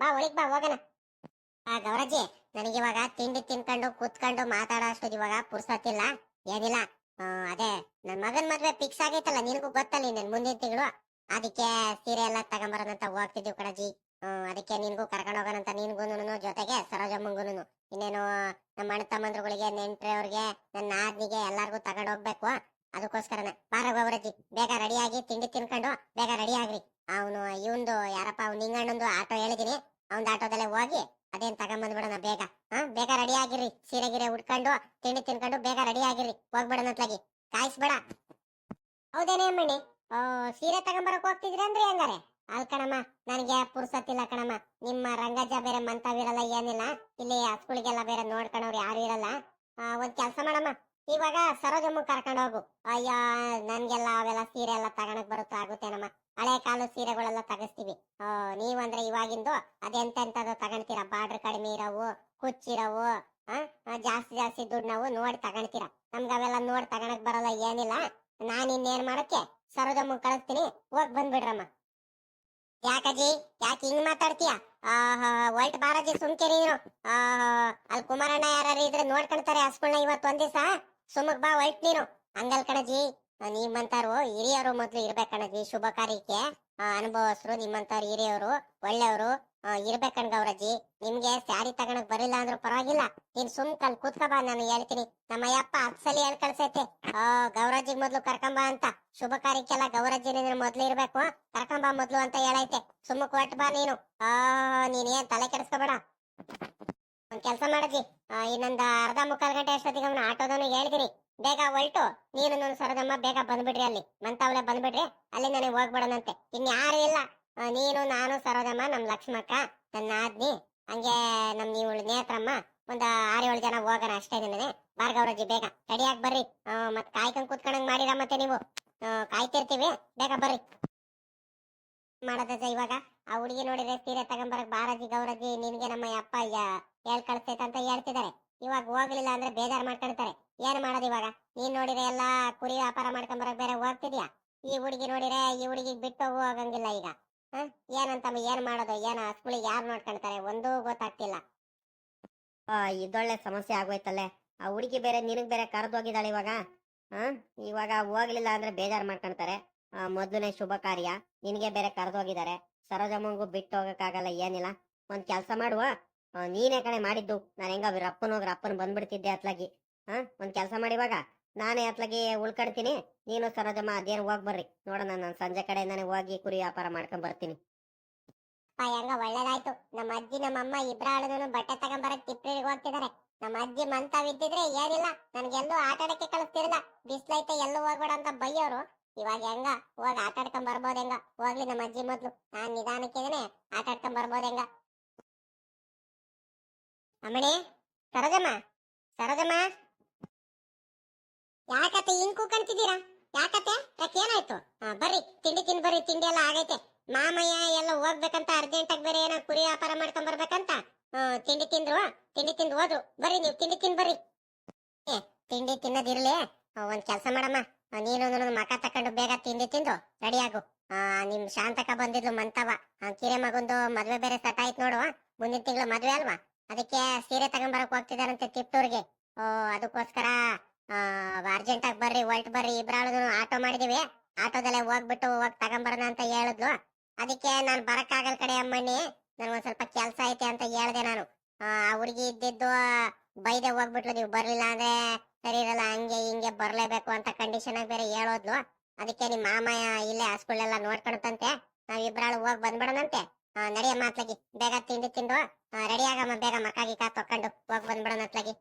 ಬಾ ಒಳಗ್ ಬಾ, ಹೋಗೋಣ. ಆ, ಗೌರಜ್ಜಿ ನನಗಿವಾಗ ತಿಂಡಿ ತಿನ್ಕೊಂಡು ಕೂತ್ಕೊಂಡು ಮಾತಾಡೋ ಅಷ್ಟು ಇವಾಗ ಪುರ್ಸತ್ತಿಲ್ಲ, ಏನಿಲ್ಲ. ಅದೇ ನನ್ನ ಮಗನ್ ಮದ್ವೆ ಫಿಕ್ಸ್ ಆಗೈತಲ್ಲ, ನಿನಗೂ ಗೊತ್ತಲ್ಲ ಇನ್ನೇನ್ ಮುಂದಿನ ತಿಂಗಳು. ಅದಕ್ಕೆ ಸೀರೆ ಎಲ್ಲ ತಗೊಂಬರೋದಂತ ಹೋಗ್ತಿದ್ವಿ ಕಣಜಿ ಅದಕ್ಕೆ ನಿನ್ಗೂ ಕರ್ಕೊಂಡು ಹೋಗೋಣಂತ ನಿನ್ಗೂನು ಜೊತೆಗೆ ಸರೋಜಮ್ಮಂಗೂನು ಇನ್ನೇನು, ನಮ್ಮ ಅಣ್ಣ ತಮ್ಮಂದ್ರುಗಳಿಗೆ ನೆಂಟ್ರವ್ರಿಗೆ ನನ್ನ ಆದ್ನಿಗೆ ಎಲ್ಲಾರ್ಗು ತಗೊಂಡು ಹೋಗ್ಬೇಕು. ಅದಕ್ಕೋಸ್ಕರನೇ. ಬಾರ ಗೌರಜ್ಜಿ ಬೇಗ ರೆಡಿಯಾಗಿ ತಿಂಡಿ ತಿನ್ಕೊಂಡು ಬೇಗ ರೆಡಿ ಆಗ್ರಿ ಅವನು, ಇವಂದು ಯಾರಪ್ಪ, ಅವ್ನು ಹಿಂಗಣ್ಣೊಂದು ಆಟೋ ಹೇಳಿದೀನಿ. ಅವ್ನ ಆಟೋದಲ್ಲೇ ಹೋಗಿ ಅದೇನ್ ತಗೊಂಬಂದ್ಬಿಡೋಣ ಬೇಗ. ಹಾ, ಬೇಗ ರೆಡಿ ಆಗಿರ್ರಿ ಸೀರೆ ಗಿರೆ ಉಟ್ಕೊಂಡು ತಿಂಡಿ ತಿನ್ಕೊಂಡು ಬೇಗ ರೆಡಿ ಆಗಿರ್ರಿ ಹೋಗ್ಬಿಡೋಣ ಅತ್ಲಾಗಿ ಕಾಯಿಸ್ಬೇಡ. ಹೌದೇನೇ ಅಮ್ಮಣ್ಣಿ? ಓ, ಸೀರೆ ತಗೊಂಬರಕ್ ಹೋಗ್ತಿದ್ರಿ ಅಂದ್ರೆ ಹೆಂಗಾರೆ? ಅಲ್ ಕಣಮ್ಮ, ನನಗೆ ಪುರ್ಸತ್ತಿಲ್ಲ ಕಣಮ್ಮ. ನಿಮ್ಮ ರಂಗಜ್ಜ ಬೇರೆ ಮಂತವಿರಲ್ಲ ಏನಿಲ್ಲ. ಇಲ್ಲಿ ಹಸ್ಗಳಿಗೆಲ್ಲ ಬೇರೆ ನೋಡ್ಕೊಂಡವ್ರು ಯಾರು ಇರಲ್ಲ. ಒಂದ್ ಕೆಲ್ಸ ಮಾಡಮ್ಮ. ಇವಾಗ ಸರೋಜಮ್ಮ ಕರ್ಕೊಂಡು ಹೋಗು. ಅಯ್ಯ, ನನ್ಗೆಲ್ಲ ಅವೆಲ್ಲ ಸೀರೆ ಎಲ್ಲ ತಗೊಳಕ್ ಬರುತ್ತಾ? ಆಗುತ್ತೇನಮ್ಮ? ಹಳೆ ಕಾಲದ ಸೀರೆಗಳೆಲ್ಲ ತಗಸ್ತೀವಿ. ನೀವಂದ್ರೆ ಇವಾಗಿಂದು ಅದೆಂತೆಂತದ ತಗೊಂತೀರಾ ಬಾರ್ಡರ್ ಕಡಿಮೆ ಇರವು ಕುಚ್ಚಿರವು ಜಾಸ್ತಿ ಜಾಸ್ತಿ ದುಡ್ಡು ನಾವು ನೋಡಿ ತಗೊಂತೀರಾ ನಮ್ಗ ಅವೆಲ್ಲ ನೋಡಿ ತಗೊಳಕ್ ಬರಲ್ಲ, ಏನಿಲ್ಲ. ನಾನ್ ಇನ್ನೇನ್ ಮಾಡಕ್ಕೆ? ಸರೋಜಮ್ಮ ಕಳಿಸ್ತೀನಿ. ಹೋಗ್ ಬಂದ್ಬಿಡ್ರಮ್ಮ. ಯಾಕಜಿ ಯಾಕೆ ಹಿಂಗ್ ಮಾತಾಡ್ತೀಯ? ವೈಟ್ ಬಾರಜಿ ಸುಮ್ಕೆ ನೀನು. ಅಲ್ಲಿ ಕುಮಾರಣ್ಣ ಯಾರು ಇದ್ರೆ ನೋಡ್ಕೊಂತಾರೆ ಹಸ್ಗಳನ್ನ ಇವತ್ತು ಒಂದ್ ದಿವಸ ಸುಮಕ್ ಬಾ ವೈಟ್ ನೀನು. ಹಂಗಲ್ ಕಣಜಿ ನಿಮ್ಮಂತಾರು ಹಿರಿಯರು ಮೊದ್ಲು ಇರ್ಬೇಕು ಕಣಜಿ, ಶುಭ ಕಾರ್ಯಕ್ಕೆ. ಅನುಭವಸ್ರು ನಿಮ್ಮಂತಾರು ಹಿರಿಯವರು ಒಳ್ಳೆಯವರು ಇರ್ಬೇಕಣ್ ಗೌರಜಿ ನಿಮ್ಗೆ ಸ್ಯಾರಿ ತಗೊಳಕ್ ಬರಲಿಲ್ಲ ಅಂದ್ರೂ ಪರವಾಗಿಲ್ಲ. ನೀನ್ ಸುಮ್ ಕಲ್ ಕೂತ್ಕೊ ಬಾ, ನಾನು ಹೇಳ್ತೀನಿ. ನಮ್ಮ ಯಪ್ಪ ಅಕ್ಸಲಿ ಸಲ ಹೇಳ್ ಕಳ್ಸೈತೆ. ಆ ಗೌರಜ್ಜಿಗ್ ಮೊದ್ಲು ಕರ್ಕೊಂಬ ಅಂತ. ಶುಭ ಕಾರ್ಯಕ್ಕೆಲ್ಲ ಗೌರಜ್ಜಿನ ಮೊದ್ಲು ಇರ್ಬೇಕು. ಕರ್ಕೊಂಬ ಮೊದ್ಲು ಅಂತ ಹೇಳೈತೆ. ಸುಮ್ಮ ಕೊಟ್ ಬಾ ನೀನು. ಆ ನೀನೇನ್ ತಲೆ ಕೆಡಿಸ್ಕೋಬೇಡ. ಒಂದ್ ಕೆಲ್ಸ ಮಾಡಿದ್ವಿ ಇನ್ನೊಂದ್ ಅರ್ಧ ಮುಕ್ಕಾಲ್ ಗಂಟೆ ಅಷ್ಟೊತ್ತಿಗೆ ಅವನ ಆಟೋದವನು ಹೇಳ್ತೀನಿ. ಬೇಗ ಹೊಲ್ಟು ನೀನು ನನ್ನ ಸರದಮ್ಮ ಬೇಗ ಬಂದ್ಬಿಡ್ರಿ ಅಲ್ಲಿ. ಮಂತಾವಳೆ ಬಂದ್ಬಿಡ್ರಿ ಅಲ್ಲಿ ನನಗೆ ಹೋಗ್ಬಿಡೋಣಂತೆ. ಇನ್ಯಾರು ಇಲ್ಲ. ಆ, ನೀನು ನಾನು ಸರೋದಮ್ಮ ನಮ್ ಲಕ್ಷ್ಮಕ್ಕ ನನ್ನ ಆದ್ನಿ. ಹಂಗೆ ನಮ್ ನೀವು ನೇತ್ರಮ್ಮ ಒಂದ್ ಆರೇಳು ಜನ ಹೋಗೋಣ ಅಷ್ಟೇ ನಿನ್ನೆ ಭಾರ್ಗವ್ರಜ್ಜಿ ಬೇಗ. ರೆಡಿಯಾಗಿ ಬರ್ರಿ. ಮತ್ ಕಾಯ್ಕೊಂಡ್ ಕುತ್ಕೊಂಡಂಗ್ ಮಾಡಿರ ಮತ್ತೆ ನೀವು. ಕಾಯ್ತಿರ್ತೀವಿ. ಬೇಗ ಬರ್ರಿ. ಮಾಡದ ಇವಾಗ. ಆ ಹುಡುಗಿ ನೋಡಿದ್ರೆ ಸೀರೆ ತಗೊಂಬರಕ್ ಬಾರಾಜಿ ಗೌರಜಿ ನಿನ್ಗೆ ನಮ್ಮ ಅಪ್ಪ ಹೇಳ್ ಕಳಿಸ್ತೈತೆ ಅಂತ ಹೇಳ್ತಿದ್ದಾರೆ. ಇವಾಗ ಹೋಗ್ಲಿಲ್ಲ ಅಂದ್ರೆ ಬೇಜಾರ್ ಮಾಡ್ಕೊಳ್ತಾರೆ ಏನ್ ಮಾಡೋದು ಇವಾಗ? ನೀನ್ ನೋಡಿದ್ರೆ ಎಲ್ಲಾ ಕುರಿ ವ್ಯಾಪಾರ ಮಾಡ್ಕೊಂಡ್ ಬರೋಕ್ ಬೇರೆ ಹೋಗ್ತಿದ್ಯಾ? ಈ ಹುಡುಗಿ ನೋಡಿದ್ರೆ ಈ ಹುಡುಗಿ ಬಿಟ್ಟು ಹೋಗಂಗಿಲ್ಲ ಈಗ. ಹ? ಏನಂತಮ್ಮ ಏನ್ ಮಾಡೋದು? ಏನ ಸ್ಕೂಲಿಗೆ ಯಾರು ನೋಡ್ಕೊಂತಾರೆ? ಒಂದೂ ಗೊತ್ತಾಗ್ತಿಲ್ಲ. ಇದೊಳ್ಳೆ ಸಮಸ್ಯೆ ಆಗೋಯ್ತಲ್ಲೇ. ಆ ಹುಡುಗಿ ಬೇರೆ ನಿನಗ್ ಬೇರೆ ಕರೆದು ಹೋಗಿದ್ದಾಳೆ ಇವಾಗ. ಆ ಇವಾಗ ಹೋಗ್ಲಿಲ್ಲ ಅಂದ್ರೆ ಬೇಜಾರ್ ಮಾಡ್ಕೊಂತಾರೆ. ಮೊದಲನೇ ಶುಭ ಕಾರ್ಯ. ನಿನಗೆ ಬೇರೆ ಕರೆದು ಹೋಗಿದ್ದಾರೆ. ಸರೋಜಮ್ಮಂಗೂ ಬಿಟ್ಟು ಹೋಗಕ್ಕಾಗಲ್ಲ, ಏನಿಲ್ಲ. ಒಂದ್ ಕೆಲಸ ಮಾಡುವ ನೀನೇ ಕಣೆ ಮಾಡಿದ್ದು. ನಾನು ಹೆಂಗ ಅಪ್ಪನ ಹೋಗ್ರ ಅಪ್ಪನ ಬಂದ್ಬಿಡ್ತಿದ್ದೆ ಅತ್ಲಾಗಿ. ಹಾ ಒಂದ್ ಕೆಲಸ ಮಾಡಿ ಇವಾಗ. ನಾನೇ ಅತ್ಲಾಗಿ ಉಳ್ಕಡ್ತೀನಿ. ನೀನು ಸರೋಜಮ್ಮ, ಅದೇನು ಹೋಗ್ ಬರ್ರಿ. ನೋಡೋಣ, ನಾನು ಸಂಜೆ ಕಡೆ ನನಗೆ ಹೋಗಿ ಕುರಿ ವ್ಯಾಪಾರ ಮಾಡ್ಕೊಂಡ್ ಬರ್ತೀನಿ. ಹೆಂಗ ಒಳ್ಳೇದಾಯ್ತು. ನಮ್ಮ ಅಜ್ಜಿ, ನಮ್ಮ ಅಮ್ಮ ಇಬ್ರಾಳನು ಬಟ್ಟೆ ತಗೊಂಬರಕ್ ತಿಪ್ಪಿಗೆ ಹೋಗ್ತಿದಾರೆ. ನಮ್ಮ ಅಜ್ಜಿ ಮಂತಾವಿದ್ದಿದ್ರೆ ಏನಿಲ್ಲ. ನನ್ಗೆಲ್ಲೂ ಆಟ ಆಡಕ್ಕೆ ಕಳಿಸ್ತಿರಲ್ಲ ಬಿಸ್ಲೈತೆ ಎಲ್ಲೂ ಹೋಗ್ಬೇಡ ಅಂತ ಬೈಯೋರು. ಇವಾಗ ಹೆಂಗ ಹೋಗಿ ಆಟ ಆಡ್ಕೊಂಡ್ ಬರ್ಬೋದ್ ಹೆಂಗ. ಹೋಗ್ಲಿ ನಮ್ಮ ಅಜ್ಜಿ ಮೊದ್ಲು. ನಾನ್ ನಿಧಾನಕ್ಕಿದೇನೆ ಆಟ ಆಡ್ಕೊಂಡ್ ಬರ್ಬೋದ್ ಹೆಂಗ. ಅಮ್ಮಣಿ ಸರೋಜಮ್ಮ ಸರೋಜಮ್ಮ ಯಾಕತ್ತೆ ಹಿಂಗ್ ಕೂಕಂತಿದ್ದೀರಾ? ಯಾಕತ್ತೆ? ಯಾಕೆ ಏನಾಯ್ತು? ಬರ್ರಿ, ತಿಂಡಿ ತಿನ್ ಬರ್ರಿ, ತಿಂಡಿ ಎಲ್ಲ ಆಗೈತೆ. ಮಾಮಯ್ಯ ಎಲ್ಲ ಹೋಗ್ಬೇಕಂತ ಅರ್ಜೆಂಟ್ ಆಗಿ ಬೇರೆ ಏನೋ ಕುರಿ ವ್ಯಾಪಾರ ಮಾಡ್ಕೊಂಡ್ ಬರ್ಬೇಕಂತ. ತಿಂಡಿ ತಿಂದ್ರು, ತಿಂಡಿ ತಿಂದು ಹೋದ್ರು. ಬರ್ರಿ ನೀವು, ತಿಂಡಿ ತಿನ್ ಬರ್ರಿ. ತಿಂಡಿ ತಿನ್ನೋದಿರ್ಲಿ ಒಂದ್ ಕೆಲ್ಸ ಮಾಡಮ್ಮ. ನೀನು ನನ್ನ ಮಕ ತಕೊಂಡು ಬೇಗ ತಿಂಡಿ ತಿಂದು ರೆಡಿ ಆಗು. ನಿಮ್ ಶಾಂತಕ ಬಂದಿದ್ಲು ಮಂತವ ಕಿರೆ ಮಗಂದು ಮದ್ವೆ ಬೇರೆ ಸೆಟ್ ಆಯ್ತು ನೋಡುವ ಮುಂದಿನ ತಿಂಗಳು ಮದ್ವೆ ಅಲ್ವಾ? ಅದಕ್ಕೆ ಸೀರೆ ತಗೊಂಬರಕ್ ಹೋಗ್ತಿದಾರಂತೆ ತಿಪ್ಟೂರ್ಗೆ. ಓ, ಅದಕ್ಕೋಸ್ಕರ ಅರ್ಜೆಂಟ್ ಆಗಿ ಬರ್ರಿ ಹೊಲ್ಟ್ ಬರ್ರಿ ಇಬ್ರಾಳು ಆಟೋ ಮಾಡಿದೀವಿ. ಆಟೋದಲ್ಲೇ ಹೋಗ್ಬಿಟ್ಟು ಹೋಗ್ ತಗೊಂಬರೋಣ ಅಂತ ಹೇಳಿದ್ಲು. ಅದಕ್ಕೆ ನಾನು ಬರಕ್ಕಾಗಲ್ ಕಡೆ ಅಮ್ಮಣ್ಣಿ. ನನ್ಗೊಂದ್ ಸ್ವಲ್ಪ ಕೆಲ್ಸ ಐತೆ ಅಂತ ಹೇಳ್ದೆ ನಾನು. ಆ ಹುಡುಗಿ ಇದ್ದಿದ್ದು ಬೈದೆ ಹೋಗ್ಬಿಟ್ಲು, ನೀವು ಬರ್ಲಿಲ್ಲ ಅಂದ್ರೆ ಸರಿ ಇರಲ್ಲ, ಹಂಗೆ ಹಿಂಗೆ ಬರ್ಲೇಬೇಕು ಅಂತ ಕಂಡೀಷನ್ ಆಗಿ ಬೇರೆ ಹೇಳೋದ್ಲು. ಅದಕ್ಕೆ ನಿಮ್ಮ ಮಾಮ ಇಲ್ಲೇ ಹಾಸ್ಕೊಳ್ಳೆಲ್ಲ ನೋಡ್ಕೊಳುತ್ತಂತೆ ನಾವ್ ಇಬ್ರಾಳು ಹೋಗಿ ಬಂದ್ಬಿಡೋಣಂತೆ. ನಡಿಯಮ್ಮ ಅತ್ಲಾಗಿ. ಬೇಗ ತಿಂಡಿ ತಿಂದು ರೆಡಿ ಆಗಮ್ಮ, ಬೇಗ ಮಕ್ಕ ಗಿಕ್ಕ ತಕೊಂಡು ಹೋಗಿ ಬಂದ್ಬಿಡೋಣ ಅತ್ಲಾಗಿ.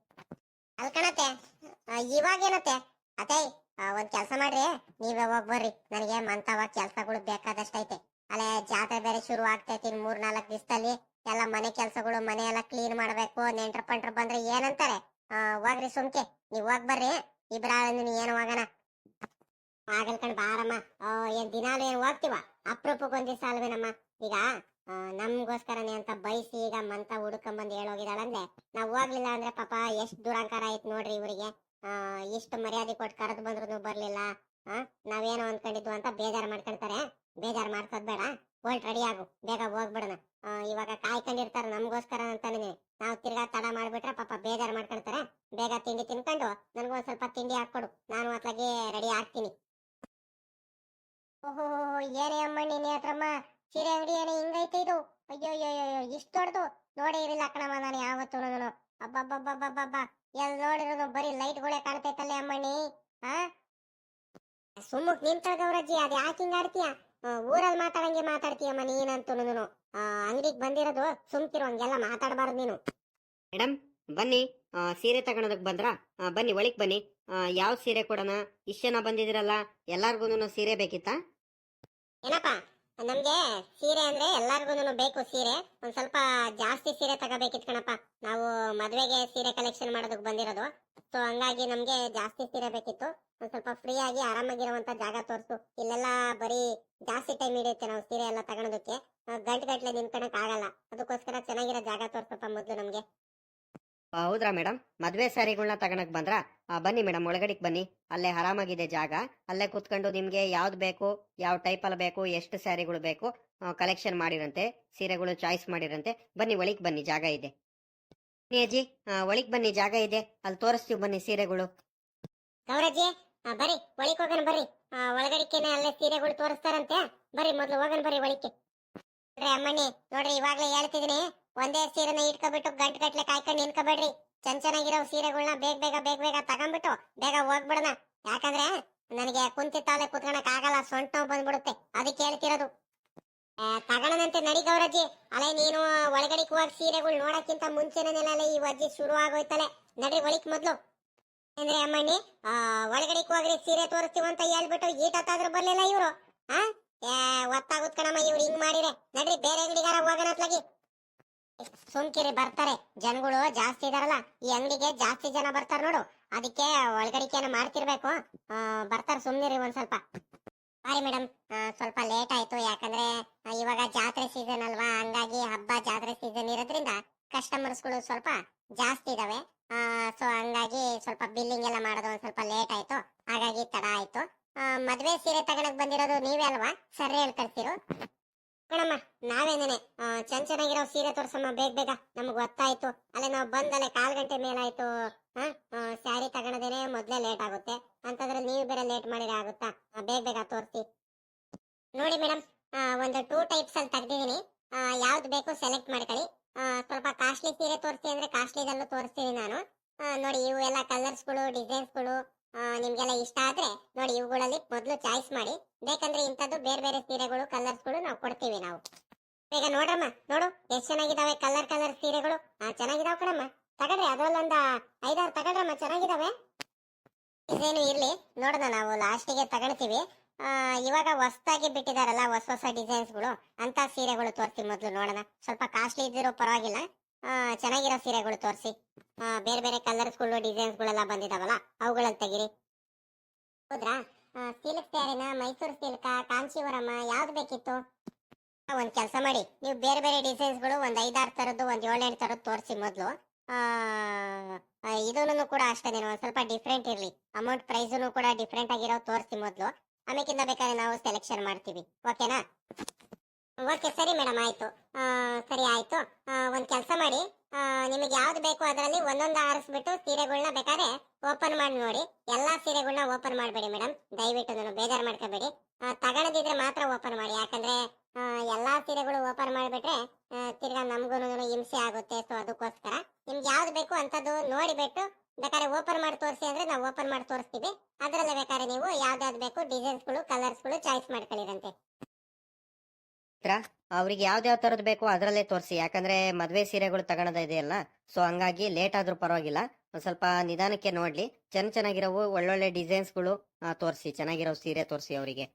ಅಲ್ಕಣತೆ ಇವಾಗ ಏನತ್ತೆ? ಅತೈ ಒಂದ್ ಕೆಲ್ಸ ಮಾಡ್ರಿ, ನೀವೇ ಹೋಗ್ ಬರ್ರಿ. ನನಗೆ ಮಂತವ ಕೆಲ್ಸಗಳು ಬೇಕಾದಷ್ಟೈತೆ ಅಲ್ಲೇ ಜಾತ್ರೆ ಬೇರೆ ಶುರು ಆಗ್ತೈತಿ ಮೂರ್ ನಾಲ್ಕ್ ದಿವಸದಲ್ಲಿ ಎಲ್ಲ ಮನೆ ಕೆಲ್ಸಗಳು, ಮನೆ ಎಲ್ಲ ಕ್ಲೀನ್ ಮಾಡ್ಬೇಕು, ನೆಂಟ್ರ ಪಂಟ್ರ ಬಂದ್ರೆ ಏನಂತಾರೆ? ಹೋಗ್ರಿ ಸುಮ್ಕೆ. ನೀವ್ ಹೋಗ್ ಬರ್ರಿ ಇಬ್ರಾಳಂದು ಏನು ಹೋಗೋಣ? ಆಗಲ್ಕಂಡ್ ಬಾರಮ್ಮ. ಏನ್ ದಿನಾಲು ಏನ್ ಹೋಗ್ತಿವ? ಅಪ್ರೂಪಕ್ಕೊಂದ್ ದಿವಸ ಅಲ್ವೇನಮ್ಮ? ಈಗ ನಮ್ಗೋಸ್ಕರನೇ ಅಂತ ಬಯಸಿ ಈಗ ಮಂತ ಹುಡುಕೊಂಬಂದ್ ಹೇಳೋಗಿದ್ದಾಳಂದ್ರೆ, ನಾವು ಹೋಗ್ಲಿಲ್ಲ ಅಂದ್ರೆ ಪಾಪ ಎಷ್ಟು ದುರಂಕಾರ ಆಯ್ತು ನೋಡ್ರಿ ಇವರಿಗೆ. ಇಷ್ಟು ಮರ್ಯಾದೆ ಕೊಟ್ಟು ಕರೆದು ಬಂದ್ರು ಬರ್ಲಿಲ್ಲ. ನಾವೇನು ಅನ್ಕೊಂಡಿದ್ವು ಅಂತ ಬೇಜಾರು ಮಾಡ್ಕೊಳ್ತಾರೆ ಬೇಜಾರು ಮಾಡ್ಸೋದ್ ಬೇಡ. ಹೋಲ್ಟ್ ರೆಡಿ ಆಗು. ಬೇಗ ಹೋಗ್ಬಿಡೋಣ. ಇವಾಗ ಕಾಯ್ಕೊಂಡಿರ್ತಾರ ನಮ್ಗೋಸ್ಕರ ಅಂತಾನೆ. ನಾವ್ ತಿರ್ಗಾ ತಡ ಮಾಡ್ಬಿಟ್ರೆ ಪಾಪ ಬೇಜಾರು ಮಾಡ್ಕೊಳ್ತಾರೆ ಬೇಗ ತಿಂಡಿ ತಿನ್ಕೊಂಡು ನನ್ಗೊಂದ್ ಸ್ವಲ್ಪ ತಿಂಡಿ ಹಾಕೊಡು ನಾನು ಅತ್ಲಾಗೆ ರೆಡಿ ಆಗ್ತೀನಿ. ಓಹೋ ಏನೇ ಅಮ್ಮ ನೀನೇ ಹತ್ರಮ್ಮ. ಸೀರೆ ಅಂಗಡಿ ಏನೇ ಹಿಂಗೈತೆ ಇದು. ಅಯ್ಯೋ ಅಯ್ಯೋ ಇಷ್ಟು ದೊಡ್ಡದು. ನೋಡೇ ಇರಲಿಲ್ಲ ಕಣಮ್ಮ ನಾನು ಯಾವತ್ತೂ ನಾನು ಅಬ್ಬಬ್ಬಬ್ಬಬ್ಬಬ್ಬ ಎಲ್ ನೋಡಿರೋದು ಬರೀ ಲೈಟ್ಗಳೇ ಕಾಣ್ತೈತಲ್ಲೇ ಅಮ್ಮಣ್ಣಿ. ಆ? ಸುಮ್ಮಕ್ ನಿಂತ ಗೌರಜ್ಜಿ ಅದ್ ಯಾಕೆ ಹಿಂಗ ಆಡ್ತೀಯ? ಊರಲ್ಲಿ ಮಾತಾಡಂಗೆ ಮಾತಾಡ್ತೀಯಮ್ಮ ನೀನಂತೂ ಅಂಗಡಿಗೆ ಬಂದಿರೋದು ಸುಮ್ಕಿರೋ ಹಂಗೆಲ್ಲ ಮಾತಾಡಬಾರ್ದು ನೀನು. ಮೇಡಮ್ ಬನ್ನಿ. ಆ, ಸೀರೆ ತಗೊಳೋದಕ್ ಬಂದ್ರಾ? ಬನ್ನಿ ಒಳಗ್ ಬನ್ನಿ. ಯಾವ ಸೀರೆ ಕೊಡೋಣ? ಇಷ್ಟ ಜನ ಬಂದಿದಿರಲ್ಲ ಎಲ್ಲಾರ್ಗು ಸೀರೆ ಬೇಕಿತ್ತಾ? ಏನಪ್ಪ? ನಮ್ಗೆ ಸೀರೆ ಅಂದ್ರೆ ಎಲ್ಲಾರ್ಗು ಬೇಕು ಸೀರೆ. ಒಂದ್ ಸ್ವಲ್ಪ ಜಾಸ್ತಿ ಸೀರೆ ತಗೋಬೇಕಿತ್ತು ಕಣಪ್ಪ. ನಾವು ಮದ್ವೆಗೆ ಸೀರೆ ಕಲೆಕ್ಷನ್ ಮಾಡೋದಕ್ ಬಂದಿರೋದು. ಸೊ ಹಂಗಾಗಿ ನಮ್ಗೆ ಜಾಸ್ತಿ ಸೀರೆ ಬೇಕಿತ್ತು. ಒಂದ್ ಸ್ವಲ್ಪ ಫ್ರೀ ಆಗಿ ಆರಾಮಾಗಿರುವಂತ ಜಾಗ ತೋರ್ಸು. ಇಲ್ಲೆಲ್ಲ ಬರೀ ಜಾಸ್ತಿ ಟೈಮ್ ಹಿಡಿಯುತ್ತೆ ನಾವು ಸೀರೆ ಎಲ್ಲ ತಗೊಳೋದಕ್ಕೆ. ಗಂಟೆ ಗಟ್ಲೆ ನಿಂತ್ಕೊಳಕ್ ಆಗಲ್ಲ. ಅದಕ್ಕೋಸ್ಕರ ಚೆನ್ನಾಗಿರೋ ಜಾಗ ತೋರ್ಸಪ್ಪ ಮೊದ್ಲು ನಮ್ಗೆ. ಹೌದ್ರಾ ಮೇಡಮ್ ಮದ್ವೆ ಸ್ಯಾರಿಗಳನ್ನ ತಗೊಳಕ್ ಬಂದ್ರಾ? ಬನ್ನಿ ಮೇಡಮ್ ಒಳಗಡೆಗೆ ಬನ್ನಿ. ಅಲ್ಲೇ ಆರಾಮಾಗಿದೆ ಜಾಗ. ಅಲ್ಲೇ ಕುತ್ಕೊಂಡು ನಿಮ್ಗೆ ಯಾವ್ದ್ ಬೇಕು, ಯಾವ ಟೈಪಲ್ಲಿ ಬೇಕು, ಎಷ್ಟು ಸ್ಯಾರಿಗಳು ಬೇಕು ಕಲೆಕ್ಷನ್ ಮಾಡಿರಂತೆ, ಸೀರೆಗಳು ಚಾಯ್ಸ್ ಮಾಡಿರಂತೆ. ಬನ್ನಿ, ಒಳಗ್ ಬನ್ನಿ, ಜಾಗ ಇದೆ. ಅಜ್ಜಿ ಒಳಗ್ ಬನ್ನಿ, ಜಾಗ ಇದೆ. ಅಲ್ಲಿ ತೋರಿಸ್ತೀವಿ ಬನ್ನಿ ಸೀರೆಗಳು. ಗೌರಜ್ಜಿ ಬರ್ರಿ ಒಳಿಕ್ ಹೋಗೋಣ ಬರ್ರಿ. ಒಳಗಡಿಕೆನೆ ಅಲ್ಲೇ ಸೀರೆಗಳು ತೋರಿಸ್ತಾರಂತೆ. ಬರ್ರಿ, ಮೊದ್ಲು ಹೋಗೋಣ ಬರ್ರಿ ಒಳಿಕೆ ಅಮ್ಮನಿ ನೋಡ್ರಿ ಇವಾಗ್ಲೇ ಹೇಳ್ತಿದೀನಿ. ಒಂದೇ ಸೀರೆನ ಇಟ್ಕೊಬಿಟ್ಟು ಗಂಟು ಗಟ್ಲೆ ಕಾಯ್ಕೊಂಡು ನಿನ್ಕೋಬೇಡ್ರಿ ಚೆನ್ನ ಚೆನ್ನಾಗಿರೋ ಸೀರೆಗಳನ್ನ ಬೇಗ ಬೇಗ ಬೇಗ ಬೇಗ ತಗೊಂಡ್ಬಿಟ್ಟು ಬೇಗ ಹೋಗ್ಬಿಡೋಣ. ಯಾಕಂದ್ರೆ ನನಗೆ ಕುಂತಿತ್ತಾಲೆ ಕುತ್ಕೊಳಕ್ ಆಗಲ್ಲ, ಸೊಂಟ ನೋವು ಬಂದ್ಬಿಡುತ್ತೆ. ಅದಕ್ಕೆ ಹೇಳ್ತಿರೋದು. ತಗಣನಂತೆ ನಡಿ ಗೌರಜ್ಜಿ. ಅಲ್ಲೇ ನೀನು ಒಳಗಡೆ ಹೋಗಿ ಸೀರೆಗಳು ನೋಡಕ್ಕಿಂತ ಮುಂಚೆನೇ ಈ ವಜ್ಜಿ ಶುರು ಆಗೋಯ್ತಲೆ ನಡ್ರಿ ಒಳಿಕ್ ಮೊದ್ಲು. ಅಂದ್ರೆ ಅಮ್ಮಣ್ಣಿ ಒಳಗಡೆ ಹೋಗ್ರಿ ಸೀರೆ ತೋರಿಸ್ತೀವಿ ಅಂತ ಹೇಳ್ಬಿಟ್ಟು ಈಟತ್ತಾದ್ರೂ ಬರ್ಲಿಲ್ಲ ಇವ್ರು. ಹಾ ಒತ್ತಾಗುತ್ ಕಣಮ್ಮ, ಇವ್ರು ಹಿಂಗ್ ಮಾಡಿರೆ. ನಡ್ರಿ, ಬೇರೆ ಅಂಗಡಿಗಾರ ಹೋಗೋಣ ಅತ್ಲಾಗಿ ಸುಮ್ಕಿರಿ ಬರ್ತಾರೆ. ಜನಗಳು ಜಾಸ್ತಿ ಇದಾರಲ್ಲ, ಈ ಅಂಗಡಿಗೆ ಜಾಸ್ತಿ ಜನ ಬರ್ತಾರ ನೋಡು. ಅದಕ್ಕೆ ಒಳಗಡಿಕೆನ ಮಾಡ್ತಿರ್ಬೇಕು. ಬರ್ತಾರೆ ಸುಮ್ನಿರಿ ಒಂದ್ ಸ್ವಲ್ಪ. ಸಾರಿ ಮೇಡಮ್ ಸ್ವಲ್ಪ ಲೇಟ್ ಆಯ್ತು. ಯಾಕಂದ್ರೆ ಇವಾಗ ಜಾತ್ರೆ ಸೀಸನ್ ಅಲ್ವಾ? ಹಂಗಾಗಿ ಹಬ್ಬ, ಜಾತ್ರೆ ಸೀಸನ್ ಇರೋದ್ರಿಂದ ಕಸ್ಟಮರ್ಸ್ಗಳು ಸ್ವಲ್ಪ ಜಾಸ್ತಿ ಇದಾವೆ. ಸೊ ಹಂಗಾಗಿ ಸ್ವಲ್ಪ ಬಿಲ್ಲಿಂಗ್ ಎಲ್ಲ ಮಾಡೋದು ಒಂದ್ ಸ್ವಲ್ಪ ಲೇಟ್ ಆಯ್ತು. ಹಾಗಾಗಿ ತಡ ಆಯ್ತು. ಮದ್ವೆ ಸೀರೆ ತಗೊಳಕ್ ಬಂದಿರೋದು ನೀವೇ ಅಲ್ವಾ? ಸರಿ ಹೇಳ್ ಮೇಡಮ್ಮ ನಾವೇನೇನೆ ಚೆನ್ನಾಗಿರೋ ಸೀರೆ ತೋರ್ಸಮ್ಮ, ಬೇಗ ಬೇಗ. ನಮಗ್ ಗೊತ್ತಾಯ್ತು. ಅಲ್ಲೇ ನಾವು ಬಂದಲ್ಲೇ ಕಾಲ್ ಗಂಟೆ ಮೇಲಾಯ್ತು. ಸ್ಯಾರಿ ತಗೊಳದೇನೆ ಮೊದ್ಲೇ ಲೇಟ್ ಆಗುತ್ತೆ. ಅಂತಂದ್ರೆ ನೀವು ಬೇರೆ ಲೇಟ್ ಮಾಡಿದ್ರೆ ಆಗುತ್ತಾ? ಬೇಗ ಬೇಗ ತೋರಿಸಿ. ನೋಡಿ ಮೇಡಮ್ ಒಂದು ಟೂ ಟೈಪ್ಸ್ ಅಲ್ಲಿ ತೆಗ್ದಿದ್ದೀನಿ. ಯಾವ್ದು ಬೇಕು ಸೆಲೆಕ್ಟ್ ಮಾಡ್ಕೊಳ್ಳಿ. ಸ್ವಲ್ಪ ಕಾಸ್ಟ್ಲಿ ಸೀರೆ ತೋರಿಸಿ ಅಂದ್ರೆ ಕಾಸ್ಟ್ಲಿದಲ್ಲೂ ತೋರಿಸ್ತೀನಿ ನಾನು. ನೋಡಿ ಇವು ಎಲ್ಲ ಕಲರ್ಸ್ಗಳು ಡಿಸೈನ್ಸ್ಗಳು ನಿಮ್ಗೆಲ್ಲ ಇಷ್ಟ ಆದ್ರೆ ನೋಡಿ ಇವುಗಳಲ್ಲಿ ಮೊದಲು ಚಾಯ್ಸ್ ಮಾಡಿ. ಬೇಕಂದ್ರೆ ಇಂಥದ್ದು ಬೇರೆ ಬೇರೆ ಸೀರೆಗಳು ಕಲರ್ಸ್ಗಳು ನಾವು ಕೊಡ್ತೀವಿ ನಾವು. ಬೇಗ ನೋಡ್ರಮ್ಮ ನೋಡು ಎಷ್ಟು ಚೆನ್ನಾಗಿದಾವೆ ಕಲರ್ ಕಲರ್ ಸೀರೆಗಳು. ಆ, ಚೆನ್ನಾಗಿದಾವ್ ಕಣಮ್ಮ. ತಗಡ್ರಿ ಅದರಲ್ಲೊಂದ ಐದಾರು ತಗಡ್ರಮ್ಮ ಚೆನ್ನಾಗಿದಾವೆ. ಇದೇನು ಇರ್ಲಿ ನೋಡೋಣ ನಾವು ಲಾಸ್ಟಿಗೆ ತಗೊಳ್ತೀವಿ. ಇವಾಗ ಹೊಸದಾಗಿ ಬಿಟ್ಟಿದಾರಲ್ಲ ಹೊಸ ಹೊಸ ಡಿಸೈನ್ಸ್ಗಳು ಅಂತ ಸೀರೆಗಳು ತೋರಿಸಿ ಮೊದಲು ನೋಡೋಣ. ಸ್ವಲ್ಪ ಕಾಸ್ಟ್ಲಿ ಇದ್ದಿರೋ ಪರವಾಗಿಲ್ಲ. ಚೆನ್ನಾಗಿರೋ ಸೀರೆಗಳು ತೋರಿಸಿ. ಬೇರೆ ಬೇರೆ ಕಲರ್ಸ್ಗಳು ಡಿಸೈನ್ಸ್ಗಳೆಲ್ಲ ಬಂದಿದಾವಲ್ಲ ಅವುಗಳನ್ನ ತೆಗಿರಿ. ಹೌದ್ರಾ? ಸಿಲ್ಕ್ ಸ್ಯಾರಿನ ಮೈಸೂರು ಸಿಲ್ಕ ಕಾಂಚೀವರಮ್ಮ ಯಾವ್ದು ಬೇಕಿತ್ತು? ಒಂದ್ ಕೆಲಸ ಮಾಡಿ. ನೀವು ಬೇರೆ ಬೇರೆ ಡಿಸೈನ್ಸ್ಗಳು ಒಂದ್ ಐದಾರು ತರದ್ದು, ಒಂದ್ ಏಳೆಂಟು ತರದ್ದು ತೋರಿಸಿ ಮೊದಲು. ಇದನ್ನು ಕೂಡ ಅಷ್ಟೇ ಒಂದು ಸ್ವಲ್ಪ ಡಿಫ್ರೆಂಟ್ ಇರಲಿ. ಅಮೌಂಟ್ ಪ್ರೈಸನು ಕೂಡ ಡಿಫ್ರೆಂಟ್ ಆಗಿರೋ ತೋರಿಸಿ ಮೊದಲು. ಆಮೇಕಿಂದ ಬೇಕಾದ್ರೆ ನಾವು ಸೆಲೆಕ್ಷನ್ ಮಾಡ್ತೀವಿ. ಓಕೆನಾ ಓಕೆ ಸರಿ ಮೇಡಮ್, ಆಯ್ತು. ಸರಿ, ಆಯ್ತು. ಒಂದ್ ಕೆಲಸ ಮಾಡಿ. ನಿಮಗೆ ಯಾವ್ದು ಬೇಕು ಅದರಲ್ಲಿ ಒಂದೊಂದು ಆರಿಸ್ಬಿಟ್ಟು ಸೀರೆಗಳನ್ನ ಬೇಕಾದ್ರೆ ಓಪನ್ ಮಾಡಿ ನೋಡಿ. ಎಲ್ಲಾ ಸೀರೆಗಳನ್ನ ಓಪನ್ ಮಾಡಬೇಡಿ ಮೇಡಮ್. ದಯವಿಟ್ಟು ನಾನು ಬೇಜಾರು ಮಾಡ್ಕೋಬೇಡಿ. ತಗೊಳದಿದ್ರೆ ಮಾತ್ರ ಓಪನ್ ಮಾಡಿ. ಯಾಕಂದ್ರೆ ಎಲ್ಲಾ ಸೀರೆಗಳು ಓಪನ್ ಮಾಡಿಬಿಟ್ರೆ ತಿರ್ಗಾ ನಮ್ಗೂ ಹಿಂಸೆ ಆಗುತ್ತೆ. ಸೊ ಅದಕ್ಕೋಸ್ಕರ ನಿಮ್ಗೆ ಯಾವ್ದು ಬೇಕು ಅಂತದ್ದು ನೋಡಿಬಿಟ್ಟು ಬೇಕಾದ್ರೆ ಓಪನ್ ಮಾಡಿ ತೋರಿಸಿ ಅಂದ್ರೆ ನಾವು ಓಪನ್ ಮಾಡಿ ತೋರಿಸ್ತೀವಿ. ಅದರಲ್ಲೇ ಬೇಕಾದ್ರೆ ನೀವು ಯಾವ್ದಾವ್ದು ಬೇಕು ಡಿಸೈನ್ಸ್ಗಳು ಕಲರ್ಸ್ಗಳು ಚಾಯ್ಸ್ ಮಾಡ್ಕೊಳ್ಳಿರಂತೆ. ಅವ್ರಿಗೆ ಯಾವ್ದಾವ್ ತರದ್ ಬೇಕು ಅದರಲ್ಲೇ ತೋರಿಸಿ. ಯಾಕಂದ್ರೆ ಮದ್ವೆ ಸೀರೆಗಳು ತಗೊಳದ ಇದೆಯಲ್ಲ ಸೊ ಹಂಗಾಗಿ ಲೇಟ್ ಆದ್ರೂ ಪರವಾಗಿಲ್ಲ. ಒಂದ್ ಸ್ವಲ್ಪ ನಿಧಾನಕ್ಕೆ ನೋಡ್ಲಿ. ಚೆನ್ನ ಚೆನ್ನಾಗಿರೋ ಒಳ್ಳೊಳ್ಳೆ ಡಿಸೈನ್ಸ್ಗಳು ತೋರಿಸಿ. ಚೆನ್ನಾಗಿರೋ ಸೀರೆ ತೋರಿಸಿ ಅವರಿಗೆ.